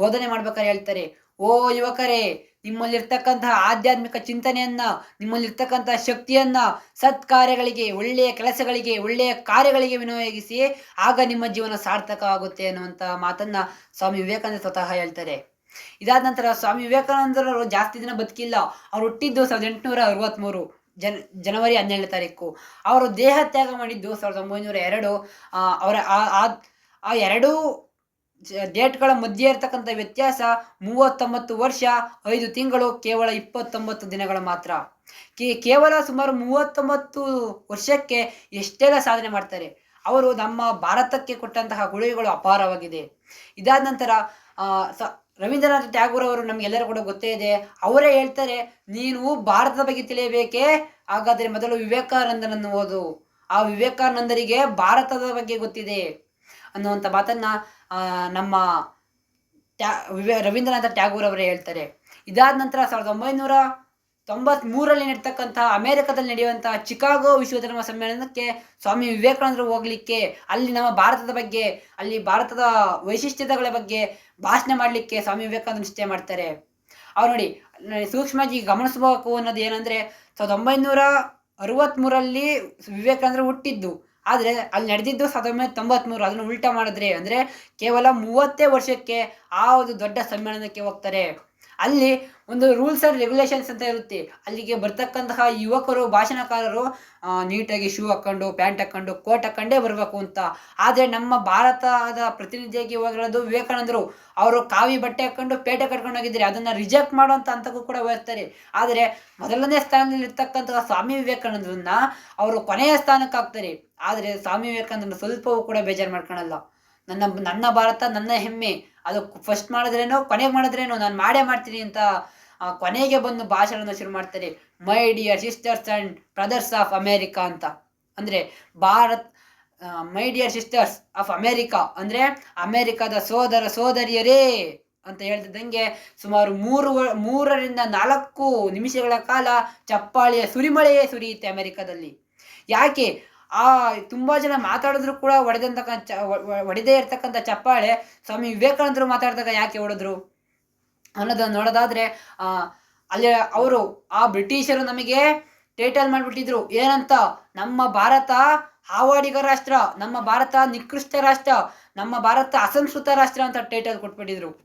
S1: ಬೋಧನೆ ಮಾಡ್ಬೇಕಾದ್ರೆ ಹೇಳ್ತಾರೆ. ಓ ಯುವಕರೇ ನಿಮ್ಮಲ್ಲಿರ್ತಕ್ಕಂತಹ ಆಧ್ಯಾತ್ಮಿಕ ಚಿಂತನೆಯನ್ನ, ನಿಮ್ಮಲ್ಲಿರ್ತಕ್ಕಂತಹ ಶಕ್ತಿಯನ್ನ ಸತ್ಕಾರ್ಯಗಳಿಗೆ, ಒಳ್ಳೆಯ ಕೆಲಸಗಳಿಗೆ, ಒಳ್ಳೆಯ ಕಾರ್ಯಗಳಿಗೆ ವಿನಿಯೋಗಿಸಿ ಆಗ ನಿಮ್ಮ ಜೀವನ ಸಾರ್ಥಕ ಆಗುತ್ತೆ ಅನ್ನುವಂತ ಮಾತನ್ನ ಸ್ವಾಮಿ ವಿವೇಕಾನಂದ ಸ್ವತಃ ಹೇಳ್ತಾರೆ. ಇದಾದ ನಂತರ ಸ್ವಾಮಿ ವಿವೇಕಾನಂದರವರು ಜಾಸ್ತಿ ದಿನ ಬದುಕಿಲ್ಲ. ಅವ್ರು ಹುಟ್ಟಿದ್ದು ಸಾವಿರದ ಎಂಟುನೂರ ಅರವತ್ತ್ಮೂರು ಜನ್, ಜನವರಿ ಹನ್ನೆರಡು ತಾರೀಕು. ಅವರು ದೇಹ ತ್ಯಾಗ ಮಾಡಿದ್ದು ಸಾವಿರದ ಒಂಬೈನೂರ ಎರಡು. ಅವರ ಆ- ಎರಡೂ ಡೇಟ್ಗಳ ಮಧ್ಯೆ ಇರತಕ್ಕಂಥ ವ್ಯತ್ಯಾಸ ಮೂವತ್ತೊಂಬತ್ತು ವರ್ಷ, ಐದು ತಿಂಗಳು, ಕೇವಲ ಇಪ್ಪತ್ತೊಂಬತ್ತು ದಿನಗಳ ಮಾತ್ರ. ಕೇವಲ ಸುಮಾರು ಮೂವತ್ತೊಂಬತ್ತು ವರ್ಷಕ್ಕೆ ಎಷ್ಟೆಲ್ಲ ಸಾಧನೆ ಮಾಡ್ತಾರೆ? ಅವರು ನಮ್ಮ ಭಾರತಕ್ಕೆ ಕೊಟ್ಟಂತಹ ಕೊಡುಗೆಗಳು ಅಪಾರವಾಗಿದೆ. ಇದಾದ ನಂತರ ರವೀಂದ್ರನಾಥ ಟ್ಯಾಗೂರ್ ಅವರು ನಮಗೆಲ್ಲರೂ ಕೂಡ ಗೊತ್ತೇ ಇದೆ. ಅವರೇ ಹೇಳ್ತಾರೆ, ನೀನು ಭಾರತದ ಬಗ್ಗೆ ತಿಳಿಯಬೇಕೇ? ಹಾಗಾದ್ರೆ ಮೊದಲು ವಿವೇಕಾನಂದನನ್ನು ಓದು. ಆ ವಿವೇಕಾನಂದರಿಗೆ ಭಾರತದ ಬಗ್ಗೆ ಗೊತ್ತಿದೆ. ಅನ್ನುವಂಥ ಮಾತನ್ನ ನಮ್ಮ ಟ್ಯಾ ರವೀಂದ್ರನಾಥ ಟ್ಯಾಗೂರ್ ಅವರೇ ಹೇಳ್ತಾರೆ. ಇದಾದ ನಂತರ ಸಾವಿರದ ಒಂಬೈನೂರ ತೊಂಬತ್ ಮೂರಲ್ಲಿ ನಡೀತಕ್ಕಂತಹ ಅಮೆರಿಕದಲ್ಲಿ ಚಿಕಾಗೋ ವಿಶ್ವಧರ್ಮ ಸಮ್ಮೇಳನಕ್ಕೆ ಸ್ವಾಮಿ ವಿವೇಕಾನಂದರು ಹೋಗಲಿಕ್ಕೆ, ಅಲ್ಲಿ ನಮ್ಮ ಭಾರತದ ಬಗ್ಗೆ, ಅಲ್ಲಿ ಭಾರತದ ವೈಶಿಷ್ಟ್ಯತೆಗಳ ಬಗ್ಗೆ ಭಾಷಣ ಮಾಡಲಿಕ್ಕೆ ಸ್ವಾಮಿ ವಿವೇಕಾನಂದ ನಿಶ್ಚಯ ಮಾಡ್ತಾರೆ. ಅವ್ರು ನೋಡಿ, ಸೂಕ್ಷ್ಮವಾಗಿ ಗಮನಿಸಬೇಕು ಅನ್ನೋದು ಏನಂದ್ರೆ, ಸಾವಿರದ ಒಂಬೈನೂರ ಅರವತ್ತ್ಮೂರಲ್ಲಿ ವಿವೇಕಾನಂದರು ಹುಟ್ಟಿದ್ದು. ಆದರೆ ಅಲ್ಲಿ ನಡೆದಿದ್ದು ಸಾವಿರದ ಒಂಬೈನೂರ ತೊಂಬತ್ಮೂರು, ಅದನ್ನು ಉಲ್ಟಾ ಮಾಡಿದ್ರೆ ಅಂದರೆ ಕೇವಲ ಮೂವತ್ತೇ ವರ್ಷಕ್ಕೆ ಆ ಒಂದು ದೊಡ್ಡ ಸಮ್ಮೇಳನಕ್ಕೆ ಹೋಗ್ತಾರೆ. ಅಲ್ಲಿ ಒಂದು ರೂಲ್ಸ್ ಆ್ಯಂಡ್ ರೆಗ್ಯುಲೇಷನ್ಸ್ ಅಂತ ಇರುತ್ತೆ. ಅಲ್ಲಿಗೆ ಬರ್ತಕ್ಕಂತಹ ಯುವಕರು, ಭಾಷಣಕಾರರು ನೀಟಾಗಿ ಶೂ ಹಾಕ್ಕೊಂಡು ಪ್ಯಾಂಟ್ ಹಾಕ್ಕೊಂಡು ಕೋಟ್ ಹಾಕ್ಕೊಂಡೇ ಬರಬೇಕು ಅಂತ. ಆದರೆ ನಮ್ಮ ಭಾರತದ ಪ್ರತಿನಿಧಿಯಾಗಿ ಹೋಗಿರೋದು ವಿವೇಕಾನಂದರು. ಅವರು ಕಾವಿ ಬಟ್ಟೆ ಹಾಕ್ಕೊಂಡು ಪೇಟೆ ಕಟ್ಕೊಂಡು ಹೋಗಿದ್ದಾರೆ. ಅದನ್ನು ರಿಜೆಕ್ಟ್ ಮಾಡುವಂಥ ಹಂತಕ್ಕೂ ಕೂಡ ಹೋಗ್ತಾರೆ. ಆದರೆ ಮೊದಲನೇ ಸ್ಥಾನದಲ್ಲಿ ಇರ್ತಕ್ಕಂತಹ ಸ್ವಾಮಿ ವಿವೇಕಾನಂದರನ್ನ ಅವರು ಕೊನೆಯ ಸ್ಥಾನಕ್ಕೆ ಹಾಕ್ತಾರೆ. ಆದರೆ ಸ್ವಾಮಿ ವಿವೇಕಾನಂದರು ಸ್ವಲ್ಪವೂ ಕೂಡ ಬೇಜಾರು ಮಾಡ್ಕೊಳಲ್ಲ. ನನ್ನ ನನ್ನ ಭಾರತ, ನನ್ನ ಹೆಮ್ಮೆ. ಅದು ಫಸ್ಟ್ ಮಾಡಿದ್ರೇನೋ, ಕೊನೆಗೆ ಮಾಡಿದ್ರೇನೋ, ನಾನು ಮಾಡೇ ಮಾಡ್ತೀನಿ ಅಂತ ಕೊನೆಗೆ ಬಂದು ಭಾಷಣ ಶುರು ಮಾಡ್ತಾರೆ. My dear sisters and brothers of America ಅಂತ. ಅಂದ್ರೆ Bharat my dear sisters of America ಅಂದ್ರೆ ಅಮೇರಿಕಾದ ಸೋದರ ಸೋದರಿಯರೇ ಅಂತ ಹೇಳ್ತಿದ್ದಂಗೆ ಸುಮಾರು ಮೂರು, ಮೂರರಿಂದ ನಾಲ್ಕು ನಿಮಿಷಗಳ ಕಾಲ ಚಪ್ಪಾಳಿಯ ಸುರಿಮಳೆಯೇ ಸುರಿಯುತ್ತೆ ಅಮೆರಿಕದಲ್ಲಿ. ಯಾಕೆ? ಆ, ತುಂಬಾ ಜನ ಮಾತಾಡಿದ್ರು ಕೂಡ ಹೊಡೆದಂತಕ್ಕ ಚ ಹೊಡೆದೇ ಇರ್ತಕ್ಕಂಥ ಚಪ್ಪಾಳೆ ಸ್ವಾಮಿ ವಿವೇಕಾನಂದರು ಮಾತಾಡಿದಾಗ ಯಾಕೆ ಹೊಡೆದ್ರು ಅನ್ನೋದನ್ನ ನೋಡೋದಾದ್ರೆ ಅಲ್ಲಿ ಅವರು, ಆ ಬ್ರಿಟಿಷರು ನಮಗೆ ಟೈಟಲ್ ಮಾಡಿಬಿಟ್ಟಿದ್ರು. ಏನಂತ? ನಮ್ಮ ಭಾರತ ಹಾವಾಡಿಗ ರಾಷ್ಟ್ರ, ನಮ್ಮ ಭಾರತ ನಿಕೃಷ್ಟ ರಾಷ್ಟ್ರ, ನಮ್ಮ ಭಾರತ ಅಸಂಸ್ಕೃತ ರಾಷ್ಟ್ರ ಅಂತ ಟೈಟಲ್ ಕೊಟ್ಬಿಟ್ಟಿದ್ರು.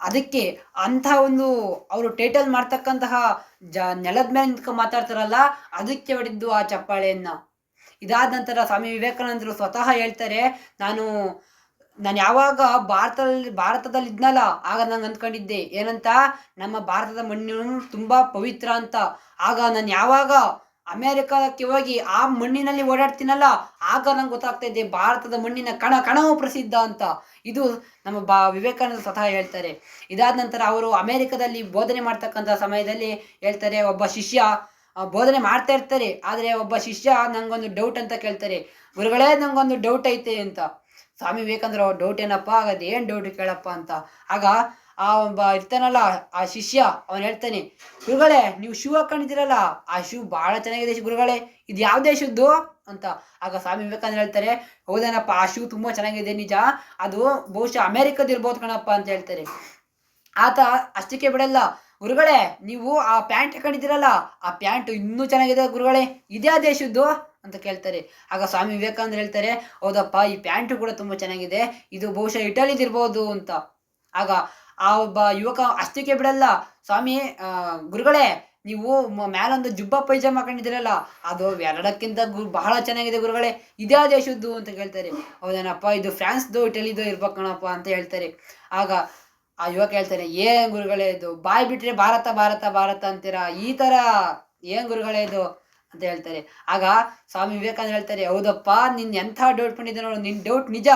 S1: ಅದಕ್ಕೆ ಅಂಥ ಒಂದು ಅವರು ಟೈಟಲ್ ಮಾಡ್ತಕ್ಕಂತಹ ಜ ನೆಲದ ಮೇಲೆ ನಿಂತ್ಕೊಂಡು ಮಾತಾಡ್ತಾರಲ್ಲ, ಅದಕ್ಕೆ ಹೊಡೆದ್ದು ಆ ಚಪ್ಪಾಳೆಯನ್ನ. ಇದಾದ ನಂತರ ಸ್ವಾಮಿ ವಿವೇಕಾನಂದರು ಸ್ವತಃ ಹೇಳ್ತಾರೆ, ನಾನು ನಾನು ಯಾವಾಗ ಭಾರತದಲ್ಲಿ ಭಾರತದಲ್ಲಿ ಇದ್ನಲ್ಲ, ಆಗ ನಂಗೆ ಅಂದ್ಕೊಂಡಿದ್ದೆ. ಏನಂತ? ನಮ್ಮ ಭಾರತದ ಮಣ್ಣು ತುಂಬಾ ಪವಿತ್ರ ಅಂತ. ಆಗ ನಾನು ಯಾವಾಗ ಅಮೆರಿಕಕ್ಕೆ ಹೋಗಿ ಆ ಮಣ್ಣಿನಲ್ಲಿ ಓಡಾಡ್ತೀನಲ್ಲ, ಆಗ ನಂಗೆ ಗೊತ್ತಾಗ್ತಾ ಇದೆ ಭಾರತದ ಮಣ್ಣಿನ ಕಣ ಕಣವು ಪ್ರಸಿದ್ಧ ಅಂತ. ಇದು ನಮ್ಮ ಬಾ ವಿವೇಕಾನಂದ ಸ್ವತಃ ಹೇಳ್ತಾರೆ. ಇದಾದ ನಂತರ ಅವರು ಅಮೆರಿಕದಲ್ಲಿ ಬೋಧನೆ ಮಾಡ್ತಕ್ಕಂಥ ಸಮಯದಲ್ಲಿ ಹೇಳ್ತಾರೆ, ಒಬ್ಬ ಶಿಷ್ಯ ಬೋಧನೆ ಮಾಡ್ತಾ ಇರ್ತಾರೆ. ಆದರೆ ಒಬ್ಬ ಶಿಷ್ಯ ನಂಗೊಂದು ಡೌಟ್ ಅಂತ ಕೇಳ್ತಾರೆ. ಗುರುಗಳೇ, ನಂಗೊಂದು ಡೌಟ್ ಐತೆ ಅಂತ. ಸ್ವಾಮಿ ವಿವೇಕಾನಂದ್ರ ಡೌಟ್ ಏನಪ್ಪ? ಆಗದು ಏನು ಡೌಟ್ ಕೇಳಪ್ಪ? ಅಂತ. ಆಗ ಆ ಒಬ್ಬ ಇರ್ತಾನಲ್ಲ, ಆ ಶಿಷ್ಯ, ಅವನು ಹೇಳ್ತಾನೆ, ಗುರುಗಳೇ, ನೀವು ಶೂ ಹಾಕೊಂಡಿದ್ದೀರಲ್ಲ ಆ ಶೂ ಬಹಳ ಚೆನ್ನಾಗಿದೆ ಗುರುಗಳೇ, ಇದು ಯಾವ ದೇಶದ್ದು? ಅಂತ. ಆಗ ಸ್ವಾಮಿ ವಿವೇಕಾನಂದ ಹೇಳ್ತಾರೆ, ಹೌದೇನಪ್ಪ, ಆ ಶೂ ತುಂಬ ಚೆನ್ನಾಗಿದೆ, ನಿಜ. ಅದು ಬಹುಶಃ ಅಮೆರಿಕದ ಇರ್ಬೋದು ಕಣಪ್ಪ ಅಂತ ಹೇಳ್ತಾರೆ. ಆತ ಅಷ್ಟಕ್ಕೆ ಬಿಡಲ್ಲ, ಗುರುಗಳೇ, ನೀವು ಆ ಪ್ಯಾಂಟ್ ಹಾಕೊಂಡಿದ್ದೀರಲ್ಲ ಆ ಪ್ಯಾಂಟ್ ಇನ್ನೂ ಚೆನ್ನಾಗಿದೆ ಗುರುಗಳೇ ಇದೇ ದೇಶದ್ದು? ಅಂತ ಕೇಳ್ತಾರೆ. ಆಗ ಸ್ವಾಮಿ ವಿವೇಕಾನಂದ ಹೇಳ್ತಾರೆ, ಹೌದಪ್ಪ, ಈ ಪ್ಯಾಂಟು ಕೂಡ ತುಂಬ ಚೆನ್ನಾಗಿದೆ, ಇದು ಬಹುಶಃ ಇಟಲಿದಿರ್ಬೋದು ಅಂತ. ಆಗ ಆ ಒಬ್ಬ ಯುವಕ ಅಷ್ಟಕ್ಕೆ ಬಿಡಲ್ಲ. ಸ್ವಾಮಿ ಗುರುಗಳೇ, ನೀವು ಮ್ಯಾಲೊಂದು ಜುಬ್ಬ ಪೈಜಾಮ ಹಾಕೊಂಡಿದ್ದೀರಲ್ಲ, ಅದು ಎರಡಕ್ಕಿಂತ ಗುರು ಬಹಳ ಚೆನ್ನಾಗಿದೆ ಗುರುಗಳೇ. ಇದೇ ದೇಶದ್ದು ಅಂತ ಕೇಳ್ತಾರೆ. ಹೌದೇನಪ್ಪ, ಇದು ಫ್ರಾನ್ಸ್ದು ಇಟಲಿದು ಇರ್ಬೇಕು ಕಣಪ್ಪ ಅಂತ ಹೇಳ್ತಾರೆ. ಆಗ ಆ ಯುವಕ ಹೇಳ್ತಾನೆ, ಏನ್ ಗುರುಗಳೇ ಇದು? ಬಾಯ್ ಬಿಟ್ರೆ ಭಾರತ ಭಾರತ ಭಾರತ ಅಂತೀರಾ? ಈ ತರ ಏನ್ ಗುರುಗಳೇ ಇದು? ಅಂತ ಹೇಳ್ತಾರೆ. ಆಗ ಸ್ವಾಮಿ ವಿವೇಕಾನಂದ ಹೇಳ್ತಾರೆ, ಹೌದಪ್ಪ, ನಿನ್ ಎಂಥ ಡೌಟ್ ಬಂದಿದೆ ನೋಡು, ನಿನ್ ಡೌಟ್ ನಿಜ.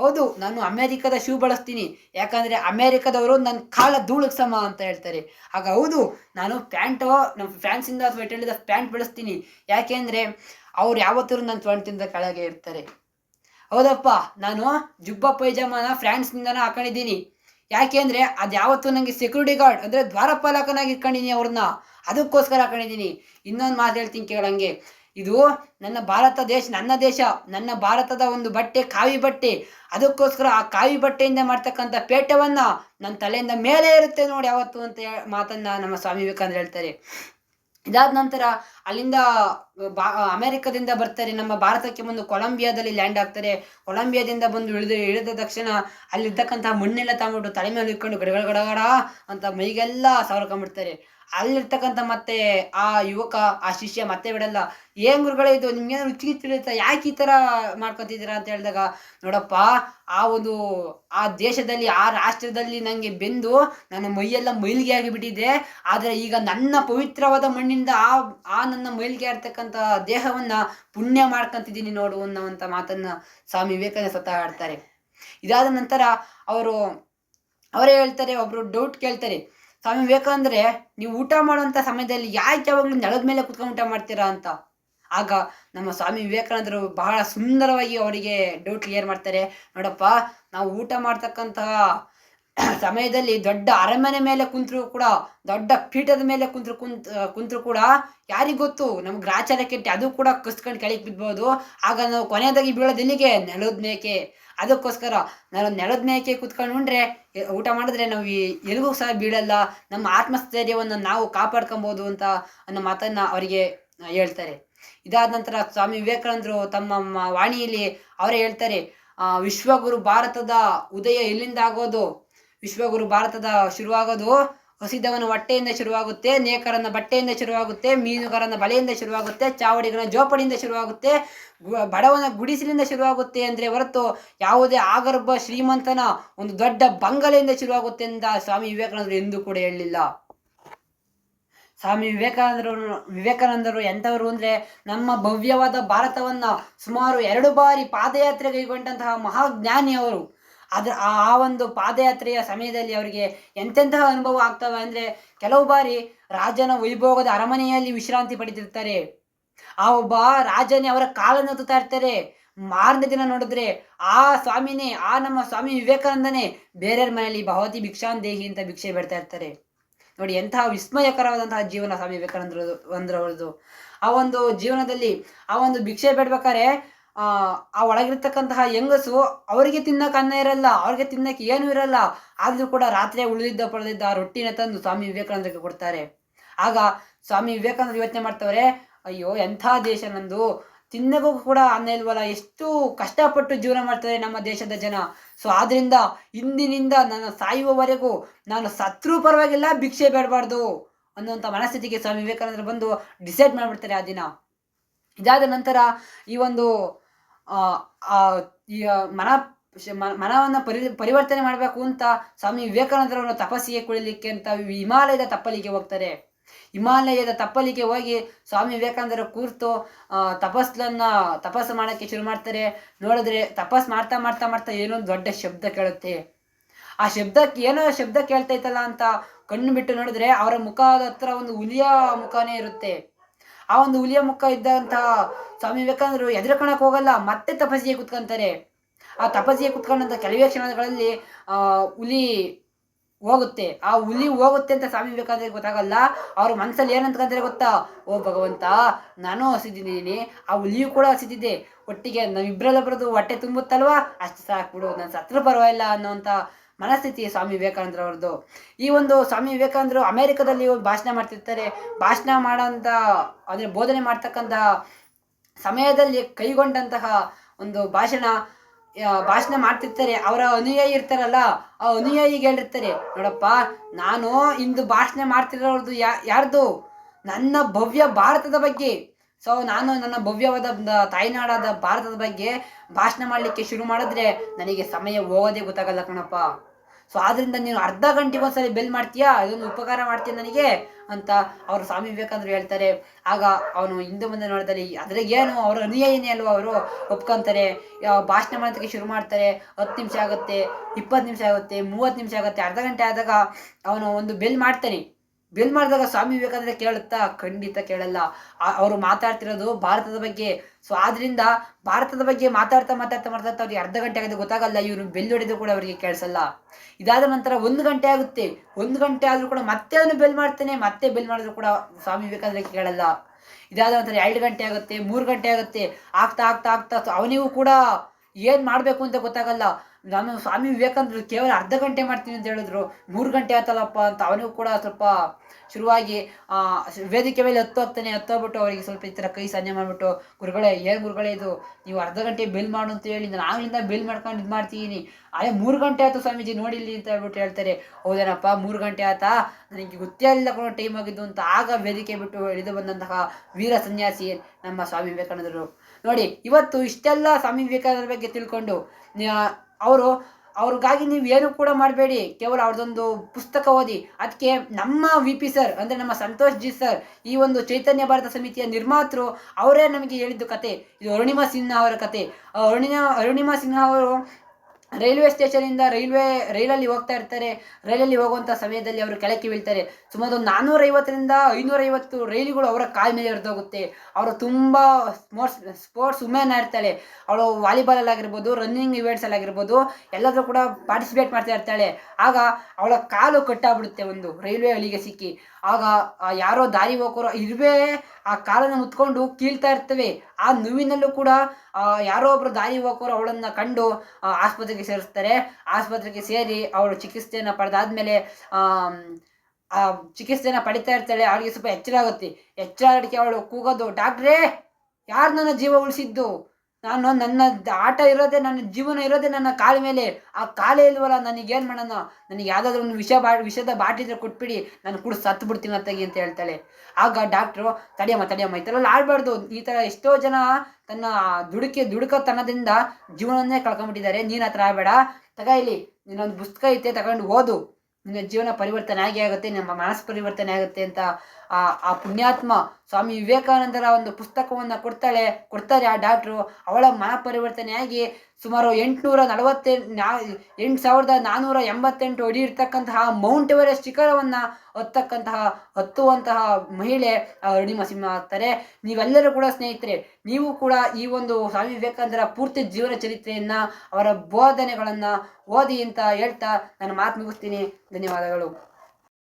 S1: ಹೌದು, ನಾನು ಅಮೇರಿಕದ ಶೂ ಬಳಸ್ತೀನಿ. ಯಾಕಂದರೆ ಅಮೇರಿಕದವರು ನನ್ನ ಕಾಲ ಧೂಳಕ್ಕೆ ಸಮ ಅಂತ ಹೇಳ್ತಾರೆ. ಆಗ ಹೌದು, ನಾನು ಪ್ಯಾಂಟು ನಮ್ಮ ಫ್ರಾನ್ಸಿಂದ ಅಥವಾ ಇಟಲಿದ ಪ್ಯಾಂಟ್ ಬಳಸ್ತೀನಿ. ಯಾಕೆಂದರೆ ಅವ್ರು ಯಾವತ್ತೂ ನನ್ನ ಸ್ವಂತಿಂದ ಕೆಳಗೆ ಇರ್ತಾರೆ. ಹೌದಪ್ಪ, ನಾನು ಜುಬ್ಬ ಪೈಜಾಮನ ಫ್ರಾನ್ಸ್ನಿಂದನೇ ಹಾಕೊಂಡಿದ್ದೀನಿ. ಯಾಕೆಂದ್ರೆ ಅದು ಯಾವತ್ತೂ ನನಗೆ ಸೆಕ್ಯೂರಿಟಿ ಗಾರ್ಡ್ ಅಂದರೆ ದ್ವಾರಪಾಲಕನಾಗಿ ಇಟ್ಕೊಂಡಿದ್ದೀನಿ ಅವ್ರನ್ನ. ಅದಕ್ಕೋಸ್ಕರ ಹಾಕೊಂಡಿದ್ದೀನಿ. ಇನ್ನೊಂದು ಮಾತು ಹೇಳ್ತೀನಿ ಕೇಳಂಗೆ. ಇದು ನನ್ನ ಭಾರತ ದೇಶ, ನನ್ನ ದೇಶ, ನನ್ನ ಭಾರತದ ಒಂದು ಬಟ್ಟೆ, ಕಾವಿ ಬಟ್ಟೆ. ಅದಕ್ಕೋಸ್ಕರ ಆ ಕಾವಿ ಬಟ್ಟೆಯಿಂದ ಮಾಡ್ತಕ್ಕಂಥ ಪೇಟವನ್ನ ನನ್ನ ತಲೆಯಿಂದ ಮೇಲೆ ಇರುತ್ತೆ ನೋಡಿ ಯಾವತ್ತು ಅಂತ ಮಾತನ್ನ ನಮ್ಮ ಸ್ವಾಮಿ ವಿವೇಕಾನಂದ ಹೇಳ್ತಾರೆ. ಇದಾದ ನಂತರ ಅಲ್ಲಿಂದ, ಬಾ, ಅಮೆರಿಕದಿಂದ ಬರ್ತಾರೆ, ನಮ್ಮ ಭಾರತಕ್ಕೆ ಬಂದು ಕೊಲಂಬಿಯಾದಲ್ಲಿ ಲ್ಯಾಂಡ್ ಆಗ್ತಾರೆ. ಕೊಲಂಬಿಯಾದಿಂದ ಬಂದು ಇಳಿದು, ಇಳಿದ ತಕ್ಷಣ ಅಲ್ಲಿರ್ತಕ್ಕಂಥ ಮಣ್ಣೆಲ್ಲ ತಗೊಂಡು ತಲೆ ಮೇಲೆ ಇಟ್ಕೊಂಡು ಗಡಗಡ ಗಡಗಡ ಅಂತ ಮೈಗೆಲ್ಲ ಸವರ್ಕೊಂಡ್ಬಿಡ್ತಾರೆ. ಅಲ್ಲಿರ್ತಕ್ಕಂಥ ಮತ್ತೆ ಆ ಯುವಕ, ಆ ಶಿಷ್ಯ ಮತ್ತೆ ಬಿಡಲ್ಲ. ಏನ್ ಗುರುಗಳೇ, ಇದು ನಿಮ್ಗೆ ರುಚಿ ತಿಳಿಯುತ್ತಾ? ಯಾಕೆ ಈ ತರ ಮಾಡ್ಕೊತಿದ್ದೀರಾ ಅಂತ ಹೇಳಿದಾಗ, ನೋಡಪ್ಪ, ಆ ಒಂದು, ಆ ದೇಶದಲ್ಲಿ, ಆ ರಾಷ್ಟ್ರದಲ್ಲಿ ನನಗೆ ಬೆಂದು ನನ್ನ ಮೈಯೆಲ್ಲ ಮೈಲಿಗೆ ಆಗಿಬಿಟ್ಟಿದೆ. ಆದರೆ ಈಗ ನನ್ನ ಪವಿತ್ರವಾದ ಮಣ್ಣಿಂದ ಆ ಆ ನನ್ನ ಮೈಲಿಗೆ ಇರ್ತಕ್ಕಂಥ ದೇಹವನ್ನ ಪುಣ್ಯ ಮಾಡ್ಕೊಂತಿದ್ದೀನಿ ನೋಡು ಅನ್ನೋವಂಥ ಮಾತನ್ನ ಸ್ವಾಮಿ ವಿವೇಕಾನಂದ ಸ್ವತಃ ಆಡ್ತಾರೆ ಇದಾದ ನಂತರ ಅವರು, ಅವರೇ ಹೇಳ್ತಾರೆ, ಒಬ್ರು ಡೌಟ್ ಕೇಳ್ತಾರೆ. ಸ್ವಾಮಿ ವಿವೇಕಾನಂದ್ರೆ ನೀವು ಊಟ ಮಾಡುವಂಥ ಸಮಯದಲ್ಲಿ ಯಾಕೆ ಯಾವಾಗಲೂ ನೆಲದ ಮೇಲೆ ಕುತ್ಕೊಂಡು ಊಟ ಮಾಡ್ತೀರಾ ಅಂತ? ಆಗ ನಮ್ಮ ಸ್ವಾಮಿ ವಿವೇಕಾನಂದರು ಬಹಳ ಸುಂದರವಾಗಿ ಅವರಿಗೆ ಡೌಟ್ ಕ್ಲಿಯರ್ ಮಾಡ್ತಾರೆ. ನೋಡಪ್ಪ, ನಾವು ಊಟ ಮಾಡ್ತಕ್ಕಂತಹ ಸಮಯದಲ್ಲಿ ದೊಡ್ಡ ಅರಮನೆ ಮೇಲೆ ಕುಂತರು ಕೂಡ, ದೊಡ್ಡ ಪೀಠದ ಮೇಲೆ ಕುಂತರು ಕುಂತ್ ಕುಂತರು ಕೂಡ ಯಾರಿಗೆ ಗೊತ್ತು? ನಮ್ಗೆ ಗ್ರಾಚಾರ ಕೆಟ್ಟಿ ಅದು ಕೂಡ ಕಸ್ಕೊಂಡು ಕೆಳಗೆ ಬಿದ್ಬೋದು ಆಗ ನಾವು ಕೊನೆಯದಾಗಿ ಬೀಳೋದು ಎಲ್ಲಿಗೆ ನೆಲದ ಮೇಕೆ ಅದಕ್ಕೋಸ್ಕರ ನಾನು ನೆಲದ ಮೇಕೆ ಕುತ್ಕೊಂಡು ಉಂಡ್ರೆ ಊಟ ಮಾಡಿದ್ರೆ ನಾವು ಎಲ್ಲಿಗೂ ಸಹ ಬೀಳಲ್ಲ. ನಮ್ಮ ಆತ್ಮಸ್ಥೈರ್ಯವನ್ನು ನಾವು ಕಾಪಾಡ್ಕೊಬೋದು ಅಂತ ಅನ್ನೋ ಮಾತನ್ನ ಅವರಿಗೆ ಹೇಳ್ತಾರೆ. ಇದಾದ ನಂತರ ಸ್ವಾಮಿ ವಿವೇಕಾನಂದರು ತಮ್ಮ ವಾಣಿಯಲ್ಲಿ ಅವರೇ ಹೇಳ್ತಾರೆ ವಿಶ್ವಗುರು ಭಾರತದ ಉದಯ ಎಲ್ಲಿಂದ ಆಗೋದು? ವಿಶ್ವಗುರು ಭಾರತದ ಶುರುವಾಗೋದು ಹಸಿದವನ ಹೊಟ್ಟೆಯಿಂದ ಶುರುವಾಗುತ್ತೆ, ನೇಕರನ ಬಟ್ಟೆಯಿಂದ ಶುರುವಾಗುತ್ತೆ, ಮೀನುಗಾರನ ಬಲೆಯಿಂದ ಶುರುವಾಗುತ್ತೆ, ಚಾವಡಿಗಳ ಜೋಪಡಿಯಿಂದ ಶುರುವಾಗುತ್ತೆ ಬಡವನ ಗುಡಿಸಲಿಂದ ಶುರುವಾಗುತ್ತೆ ಅಂದರೆ ಹೊರತು ಯಾವುದೇ ಆಗರ್ಭ ಶ್ರೀಮಂತನ ಒಂದು ದೊಡ್ಡ ಬಂಗಲೆಯಿಂದ ಶುರುವಾಗುತ್ತೆ ಅಂತ ಸ್ವಾಮಿ ವಿವೇಕಾನಂದರು ಎಂದೂ ಕೂಡ ಹೇಳಲಿಲ್ಲ. ಸ್ವಾಮಿ ವಿವೇಕಾನಂದರು ವಿವೇಕಾನಂದರು ಎಂಥವರು ಅಂದ್ರೆ ನಮ್ಮ ಭವ್ಯವಾದ ಭಾರತವನ್ನ ಸುಮಾರು ಎರಡು ಬಾರಿ ಪಾದಯಾತ್ರೆ ಕೈಗೊಂಡಂತಹ ಮಹಾಜ್ಞಾನಿ ಅವರು. ಅದ್ರ ಆ ಒಂದು ಪಾದಯಾತ್ರೆಯ ಸಮಯದಲ್ಲಿ ಅವರಿಗೆ ಎಂತೆಂತಹ ಅನುಭವ ಆಗ್ತವೆ ಅಂದ್ರೆ ಕೆಲವು ಬಾರಿ ರಾಜನ ವೈಭೋಗದ ಅರಮನೆಯಲ್ಲಿ ವಿಶ್ರಾಂತಿ ಪಡೆದಿರ್ತಾರೆ. ಆ ಒಬ್ಬ ರಾಜನೇ ಅವರ ಕಾಲನ್ನು ತುತ್ತಾ ಇರ್ತಾರೆ. ಮಾರನೇ ದಿನ ನೋಡಿದ್ರೆ ಆ ಸ್ವಾಮಿನೇ, ಆ ನಮ್ಮ ಸ್ವಾಮಿ ವಿವೇಕಾನಂದನೇ ಬೇರೆಯವ್ರ ಮನೆಯಲ್ಲಿ ಭಗವತಿ ಭಿಕ್ಷಾನ್ ದೇಹಿ ಅಂತ ಭಿಕ್ಷೆ ಬಿಡ್ತಾ ಇರ್ತಾರೆ. ನೋಡಿ ಎಂತಹ ವಿಸ್ಮಯಕರವಾದಂತಹ ಜೀವನ ಸ್ವಾಮಿ ವಿವೇಕಾನಂದರು ಅಂದ್ರವ್ರದ್ದು ಆ ಒಂದು ಜೀವನದಲ್ಲಿ ಆ ಒಂದು ಭಿಕ್ಷೆ ಬೇಡ್ಬೇಕಾದ್ರೆ ಆ ಒಳಗಿರ್ತಕ್ಕಂತಹ ಹೆಂಗಸು ಅವರಿಗೆ ತಿನ್ನಕ್ಕೆ ಅನ್ನ ಇರಲ್ಲ, ಅವ್ರಿಗೆ ತಿನ್ನಕ್ಕೆ ಏನೂ ಇರಲ್ಲ. ಆದ್ರೂ ಕೂಡ ರಾತ್ರಿ ಉಳಿದಿದ್ದ ಪಡೆದಿದ್ದ ಆ ರೊಟ್ಟಿನ ತಂದು ಸ್ವಾಮಿ ವಿವೇಕಾನಂದಕ್ಕೆ ಕೊಡ್ತಾರೆ. ಆಗ ಸ್ವಾಮಿ ವಿವೇಕಾನಂದ ಯೋಚನೆ ಮಾಡ್ತವ್ರೆ, ಅಯ್ಯೋ, ಎಂಥ ದೇಶ ನಂದು. ತಿನ್ನಗೂ ಕೂಡ ಅನ್ನ ಇಲ್ವಲ್ಲ. ಎಷ್ಟು ಕಷ್ಟಪಟ್ಟು ಜೀವನ ಮಾಡ್ತಾರೆ ನಮ್ಮ ದೇಶದ ಜನ. ಸೊ ಆದ್ರಿಂದ ಇಂದಿನಿಂದ ನನ್ನ ಸಾಯುವವರೆಗೂ ನಾನು ಸತ್ರೂ ಪರವಾಗಿಲ್ಲ, ಭಿಕ್ಷೆ ಬೇಡಬಾರ್ದು. ಅನ್ನುವಂಥ ಮನಸ್ಥಿತಿಗೆ ಸ್ವಾಮಿ ವಿವೇಕಾನಂದರು ಬಂದು ಡಿಸೈಡ್ ಮಾಡಿಬಿಡ್ತಾರೆ ಆ ದಿನ. ಇದಾದ ನಂತರ ಈ ಒಂದು ಮನ ಮನವನ್ನ ಪರಿ, ಪರಿವರ್ತನೆ ಮಾಡಬೇಕು ಅಂತ ಸ್ವಾಮಿ ವಿವೇಕಾನಂದರವರು ತಪಸ್ಸಿಗೆ ಕುಳಿಲಿಕ್ಕೆ ಅಂತ ಹಿಮಾಲಯದ ತಪ್ಪಲಿಗೆ ಹೋಗ್ತಾರೆ. ಹಿಮಾಲಯದ ತಪ್ಪಲಿಗೆ ಹೋಗಿ ಸ್ವಾಮಿ ವಿವೇಕಾನಂದರು ಕೂರ್ತು ತಪಸ್ಸನ್ನ, ತಪಸ್ಸು ಮಾಡೋಕ್ಕೆ ಶುರು ಮಾಡ್ತಾರೆ. ನೋಡಿದ್ರೆ ತಪಸ್ ಮಾಡ್ತಾ ಮಾಡ್ತಾ ಮಾಡ್ತಾ ಏನೋ ಒಂದು ದೊಡ್ಡ ಶಬ್ದ ಕೇಳುತ್ತೆ. ಆ ಶಬ್ದಕ್ಕೆ ಏನೋ ಶಬ್ದ ಕೇಳ್ತೈತಲ್ಲ ಅಂತ ಕಣ್ಣು ಬಿಟ್ಟು ನೋಡಿದ್ರೆ ಅವರ ಮುಖದ ಹತ್ರ ಒಂದು ಹುಲಿಯ ಮುಖನೇ ಇರುತ್ತೆ. ಆ ಒಂದು ಹುಲಿಯ ಮುಖ ಇದ್ದಂತಹ ಸ್ವಾಮಿ ವಿವೇಕಾನಂದರು ಎದುರ್ಕೊಳಕ್ ಹೋಗಲ್ಲ, ಮತ್ತೆ ತಪಸ್ಸಿಗೆ ಕುತ್ಕೊಂತಾರೆ. ಆ ತಪಸ್ಸಿಗೆ ಕುತ್ಕೊಂಡಂತ ಕೆಲವೇ ಕ್ಷಣಗಳಲ್ಲಿ, ಆ, ಹುಲಿ ಹೋಗುತ್ತೆ. ಆ ಹುಲಿ ಹೋಗುತ್ತೆ ಅಂತ ಸ್ವಾಮಿ ವಿವೇಕಾನಂದರಿಗೆ ಗೊತ್ತಾಗಲ್ಲ. ಅವ್ರ ಮನಸ್ಸಲ್ಲಿ ಏನು ಅಂದ್ಕೊಂತಾರೆ ಗೊತ್ತಾ? ಓ ಭಗವಂತ, ನಾನು ಹಸಿದಿದ್ದೀನಿ. ಆ ಹುಲಿಯು ಕೂಡ ಹಸಿದಿದೆ. ಒಟ್ಟಿಗೆ ನಾವಿಬ್ರಲ್ಲ ಬರೋದು ಹೊಟ್ಟೆ ತುಂಬುತ್ತಲ್ವಾ? ಅಷ್ಟು ಸಾಕು ನಾನು ಸತ್ರ ಪರವಾಗಿಲ್ಲ ಅನ್ನೋಂಥ ಮನಸ್ಥಿತಿ ಸ್ವಾಮಿ ವಿವೇಕಾನಂದರವ್ರದ್ದು ಈ ಒಂದು ಸ್ವಾಮಿ ವಿವೇಕಾನಂದರು ಅಮೆರಿಕದಲ್ಲಿ ಭಾಷಣ ಮಾಡ್ತಿರ್ತಾರೆ. ಭಾಷಣ ಮಾಡೋಂಥ ಅಂದರೆ ಬೋಧನೆ ಮಾಡ್ತಕ್ಕಂಥ ಸಮಯದಲ್ಲಿ ಕೈಗೊಂಡಂತಹ ಒಂದು ಭಾಷಣ ಭಾಷಣ ಮಾಡ್ತಿರ್ತಾರೆ. ಅವರ ಅನುಯಾಯಿ ಇರ್ತಾರಲ್ಲ, ಆ ಅನುಯಾಯಿಗೆ ಹೇಳಿರ್ತಾರೆ, ನೋಡಪ್ಪ, ನಾನು ಇಂದು ಭಾಷಣ ಮಾಡ್ತಿರೋದು ಯಾ, ಯಾರ್ದು? ನನ್ನ ಭವ್ಯ ಭಾರತದ ಬಗ್ಗೆ. ಸೊ ನಾನು ನನ್ನ ಭವ್ಯವಾದ ತಾಯ್ನಾಡಾದ ಭಾರತದ ಬಗ್ಗೆ ಭಾಷಣ ಮಾಡಲಿಕ್ಕೆ ಶುರು ಮಾಡಿದ್ರೆ ನನಗೆ ಸಮಯ ಹೋಗೋದೇ ಗೊತ್ತಾಗಲ್ಲ ಕಣಪ್ಪ. ಸೊ ಆದ್ರಿಂದ ನೀನು ಅರ್ಧ ಗಂಟೆ ಒಂದ್ಸಲಿ ಬೆಲ್ ಮಾಡ್ತೀಯಾ? ಇದೊಂದು ಉಪಕಾರ ಮಾಡ್ತೀಯ ನನಗೆ? ಅಂತ ಅವರು ಸ್ವಾಮಿ ವಿವೇಕಾನಂದರು ಹೇಳ್ತಾರೆ. ಆಗ ಅವನು ಹಿಂದೆ ಮುಂದೆ ನೋಡಿದಲ್ಲಿ ಅದ್ರ ಏನು? ಅವರು ಅನುಯಾಯಿನೇ ಅಲ್ವಾ ಅವರು? ಒಪ್ಕೊಂತಾರೆ. ಭಾಷಣ ಮಾಡೋದಕ್ಕೆ ಶುರು ಮಾಡ್ತಾರೆ. ಹತ್ತು ನಿಮಿಷ ಆಗುತ್ತೆ, ಇಪ್ಪತ್ತು ನಿಮಿಷ ಆಗುತ್ತೆ, ಮೂವತ್ತು ನಿಮಿಷ ಆಗುತ್ತೆ. ಅರ್ಧ ಗಂಟೆ ಆದಾಗ ಅವನು ಒಂದು ಬೆಲ್ ಮಾಡ್ತಾನೆ. ಬೆಲ್ ಮಾಡಿದಾಗ ಸ್ವಾಮಿ ವಿವೇಕಾನಂದ ಕೇಳುತ್ತಾ? ಖಂಡಿತ ಕೇಳಲ್ಲ. ಅವರು ಮಾತಾಡ್ತಿರೋದು ಭಾರತದ ಬಗ್ಗೆ. ಸೊ ಆದ್ರಿಂದ ಭಾರತದ ಬಗ್ಗೆ ಮಾತಾಡ್ತಾ ಮಾತಾಡ್ತಾ ಮಾತಾಡ್ತಾ ಅವ್ರಿಗೆ ಅರ್ಧ ಗಂಟೆ ಆಗಿದೆ. ಗೊತ್ತಾಗಲ್ಲ, ಇವರು ಬೆಲ್ ಹೊಡೆದು ಕೂಡ ಅವರಿಗೆ ಕೇಳಿಸಲ್ಲ. ಇದಾದ ನಂತರ ಒಂದು ಗಂಟೆ ಆಗುತ್ತೆ. ಒಂದು ಗಂಟೆ ಆದ್ರೂ ಕೂಡ ಮತ್ತೆ ಅವನು ಬೆಲ್ ಮಾಡ್ತಾನೆ, ಮತ್ತೆ ಬೆಲ್ ಮಾಡಿದ್ರು ಕೂಡ ಸ್ವಾಮಿ ವಿವೇಕಾನಂದ ಕೇಳಲ್ಲ. ಇದಾದ ನಂತರ ಎರಡು ಗಂಟೆ ಆಗುತ್ತೆ, ಮೂರು ಗಂಟೆ ಆಗುತ್ತೆ. ಆಗ್ತಾ ಆಗ್ತಾ ಆಗ್ತಾ ಅವನಿಗೂ ಕೂಡ ಏನು ಮಾಡಬೇಕು ಅಂತ ಗೊತ್ತಾಗಲ್ಲ. ನಾನು ಸ್ವಾಮಿ ವಿವೇಕಾನಂದರು ಕೇವಲ ಅರ್ಧ ಗಂಟೆ ಮಾಡ್ತೀನಿ ಅಂತ ಹೇಳಿದ್ರು. ಮೂರು ಗಂಟೆ ಆಯ್ತಲ್ಲಪ್ಪ ಅಂತ ಅವನಿಗೂ ಕೂಡ ಸ್ವಲ್ಪ ಶುರುವಾಗಿ ವೇದಿಕೆ ಮೇಲೆ ಹತ್ತು ಹೋಗ್ತಾನೆ ಹತ್ತು ಹೋಗ್ಬಿಟ್ಟು ಅವರಿಗೆ ಸ್ವಲ್ಪ ಈ ಥರ ಕೈ ಸನ್ನೆ ಮಾಡ್ಬಿಟ್ಟು, ಗುರುಗಳೇ ಏನು ಗುರುಗಳೇ ಇದು, ನೀವು ಅರ್ಧ ಗಂಟೆ ಬಿಲ್ ಮಾಡು ಅಂತ ಹೇಳಿ, ನಾನು ಆಗ್ಲಿಂದ ಬಿಲ್ ಮಾಡ್ಕೊಂಡು ಇದು ಮಾಡ್ತೀನಿ. ಅದೇ ಮೂರು ಗಂಟೆ ಆಯ್ತು ಸ್ವಾಮೀಜಿ ನೋಡಿಲ್ಲಿ ಅಂತ ಹೇಳ್ಬಿಟ್ಟು ಹೇಳ್ತಾರೆ. ಹೌದೇನಪ್ಪ, ಮೂರು ಗಂಟೆ ಆಯ್ತಾ? ನನಗೆ ಗೊತ್ತೇ ಇಲ್ಲ ಕೂಡ ಟೈಮ್ ಆಗಿದ್ದು ಅಂತ. ಆಗ ವೇದಿಕೆ ಬಿಟ್ಟು ಇಳಿದು ಬಂದಂತಹ ವೀರ ಸನ್ಯಾಸಿ ನಮ್ಮ ಸ್ವಾಮಿ ವಿವೇಕಾನಂದರು. ನೋಡಿ, ಇವತ್ತು ಇಷ್ಟೆಲ್ಲ ಸ್ವಾಮಿ ವಿವೇಕಾನಂದರ ಬಗ್ಗೆ ತಿಳ್ಕೊಂಡು ಅವರು, ಅವ್ರಿಗಾಗಿ ನೀವು ಏನು ಕೂಡ ಮಾಡಬೇಡಿ. ಕೇವಲ ಅವ್ರದ್ದೊಂದು ಪುಸ್ತಕ ಓದಿ. ಅದಕ್ಕೆ ನಮ್ಮ ವಿ ಪಿ ಸರ್ ಅಂದರೆ ನಮ್ಮ ಸಂತೋಷ್ ಜಿ ಸರ್ ಈ ಒಂದು ಚೈತನ್ಯ ಭಾರತ ಸಮಿತಿಯ ನಿರ್ಮಾತೃ, ಅವರೇ ನಮಗೆ ಹೇಳಿದ್ದು ಕತೆ. ಇದು ಅರುಣಿಮಾ ಸಿನ್ಹಾ ಅವರ ಕತೆ. ಅರುಣಿಮಾ ಅರುಣಿಮಾ ಸಿನ್ಹಾ ಅವರು ರೈಲ್ವೆ ಸ್ಟೇಷನಿಂದ ರೈಲ್ವೆ ರೈಲಲ್ಲಿ ಹೋಗ್ತಾ ಇರ್ತಾರೆ. ರೈಲಲ್ಲಿ ಹೋಗುವಂಥ ಸಮಯದಲ್ಲಿ ಅವರು ಕೆಳಕ್ಕೆ ಬೀಳ್ತಾರೆ. ಸುಮಾರು ನಾನ್ನೂರೈವತ್ತರಿಂದ ಐನೂರೈವತ್ತು ರೈಲುಗಳು ಅವರ ಕಾಲ ಮೇಲೆ ಹೋಗುತ್ತೆ ಅವರು ತುಂಬ ಸ್ಪೋರ್ಟ್ಸ್ ಸ್ಪೋರ್ಟ್ಸ್ ವುಮೆನ್ ಇರ್ತಾಳೆ ಅವಳು ವಾಲಿಬಾಲಲ್ಲಿ ಆಗಿರ್ಬೋದು, ರನ್ನಿಂಗ್ ಇವೆಂಟ್ಸಲ್ಲಿ ಆಗಿರ್ಬೋದು ಎಲ್ಲದೂ ಕೂಡ ಪಾರ್ಟಿಸಿಪೇಟ್ ಮಾಡ್ತಾ ಇರ್ತಾಳೆ. ಆಗ ಅವಳ ಕಾಲು ಕಟ್ಟಾಗ್ಬಿಡುತ್ತೆ ಒಂದು ರೈಲ್ವೆ ಹಳಿಗೆ ಸಿಕ್ಕಿ. ಆಗ ಯಾರೋ ದಾರಿ ಹೋಗೋರು ಇರುವೆ ಆ ಕಾಲನ್ನು ಮುತ್ಕೊಂಡು ಕೀಳ್ತಾ ಇರ್ತವೆ. ಆ ನೋವಿನಲ್ಲೂ ಕೂಡ ಯಾರೋ ಒಬ್ರು ದಾರಿ ಹೋಗೋರು ಅವಳನ್ನ ಕಂಡು ಆಸ್ಪತ್ರೆಗೆ ಸೇರಿಸ್ತಾರೆ. ಆಸ್ಪತ್ರೆಗೆ ಸೇರಿ ಅವಳು ಚಿಕಿತ್ಸೆಯನ್ನು ಪಡೆದಾದ್ಮೇಲೆ, ಆ ಚಿಕಿತ್ಸೆನ ಪಡಿತಾ ಇರ್ತಾಳೆ. ಅವಳಿಗೆ ಸ್ವಲ್ಪ ಎಚ್ಚರ ಆಗುತ್ತೆ. ಎಚ್ಚರ ಅವಳು ಕೂಗೋದು, ಡಾಕ್ಟ್ರೇ, ಯಾರು ನನ್ನ ಜೀವ ಉಳಿಸಿದ್ದು? ನಾನು ನನ್ನ ಆಟ ಇರೋದೇ, ನನ್ನ ಜೀವನ ಇರೋದೇ ನನ್ನ ಕಾಲ ಮೇಲೆ. ಆ ಕಾಲೇ ಇಲ್ವಲ್ಲ ನನಗೇನು ಮಾಡೋಣ? ನನಗೆ ಯಾವುದಾದ್ರೂ ಒಂದು ವಿಷ ಬಾ ವಿಷದ ಬಾಟಿದ್ರೆ ಕೊಟ್ಬಿಡಿ. ನಾನು ಕೂಡ ಸತ್ತು ಬಿಡ್ತೀನಿ ಅತ್ತಾಗಿ ಅಂತ ಹೇಳ್ತಾಳೆ. ಆಗ ಡಾಕ್ಟ್ರು ತಡಿಯಮ್ಮ ತಡಿಯಮ್ಮ, ಈ ಥರ ಆಡಬಾರ್ದು ಈ ಥರ ಎಷ್ಟೋ ಜನ ತನ್ನ ದುಡುಕಿ, ದುಡುಕತನದಿಂದ ಜೀವನವನ್ನೇ ಕಳ್ಕೊಂಬಿಟ್ಟಿದ್ದಾರೆ ನೀನು ಹತ್ರ ಆಗಬೇಡ. ತಗ ಇಲ್ಲಿ, ನಿನ್ನೊಂದು ಪುಸ್ತಕ ಐತೆ, ತಗೊಂಡು ಓದು. ನಿನ್ನ ಜೀವನ ಪರಿವರ್ತನೆ ಆಗಿ ಆಗುತ್ತೆ, ನಿಮ್ಮ ಮನಸ್ಸು ಪರಿವರ್ತನೆ ಆಗುತ್ತೆ ಅಂತ ಆ ಆ ಪುಣ್ಯಾತ್ಮ ಸ್ವಾಮಿ ವಿವೇಕಾನಂದರ ಒಂದು ಪುಸ್ತಕವನ್ನು ಕೊಡ್ತಾಳೆ, ಕೊಡ್ತಾರೆ ಆ ಡಾಕ್ಟ್ರು. ಅವಳ ಮನ ಪರಿವರ್ತನೆಯಾಗಿ ಸುಮಾರು ಎಂಟುನೂರ ನಲವತ್ತೆಂಟು ನಾ, ಎಂಟು ಸಾವಿರದ ನಾನ್ನೂರ ಎಂಬತ್ತೆಂಟು ಅಡಿ ಇರ್ತಕ್ಕಂತಹ ಮೌಂಟ್ ಎವರೆಸ್ಟ್ ಶಿಖರವನ್ನು ಹೊತ್ತಕ್ಕಂತಹ, ಹತ್ತುವಂತಹ ಮಹಿಳೆ ಅರುಣಿಮ ಸಿಂಹ ಆಗ್ತಾರೆ. ನೀವೆಲ್ಲರೂ ಕೂಡ ಸ್ನೇಹಿತರೆ, ನೀವು ಕೂಡ ಈ ಒಂದು ಸ್ವಾಮಿ ವಿವೇಕಾನಂದರ ಪೂರ್ತಿ ಜೀವನ ಚರಿತ್ರೆಯನ್ನು, ಅವರ ಬೋಧನೆಗಳನ್ನು ಓದಿ ಅಂತ ಹೇಳ್ತಾ ನಾನು ಮಾತು ಮುಗಿಸ್ತೀನಿ. ಧನ್ಯವಾದಗಳು.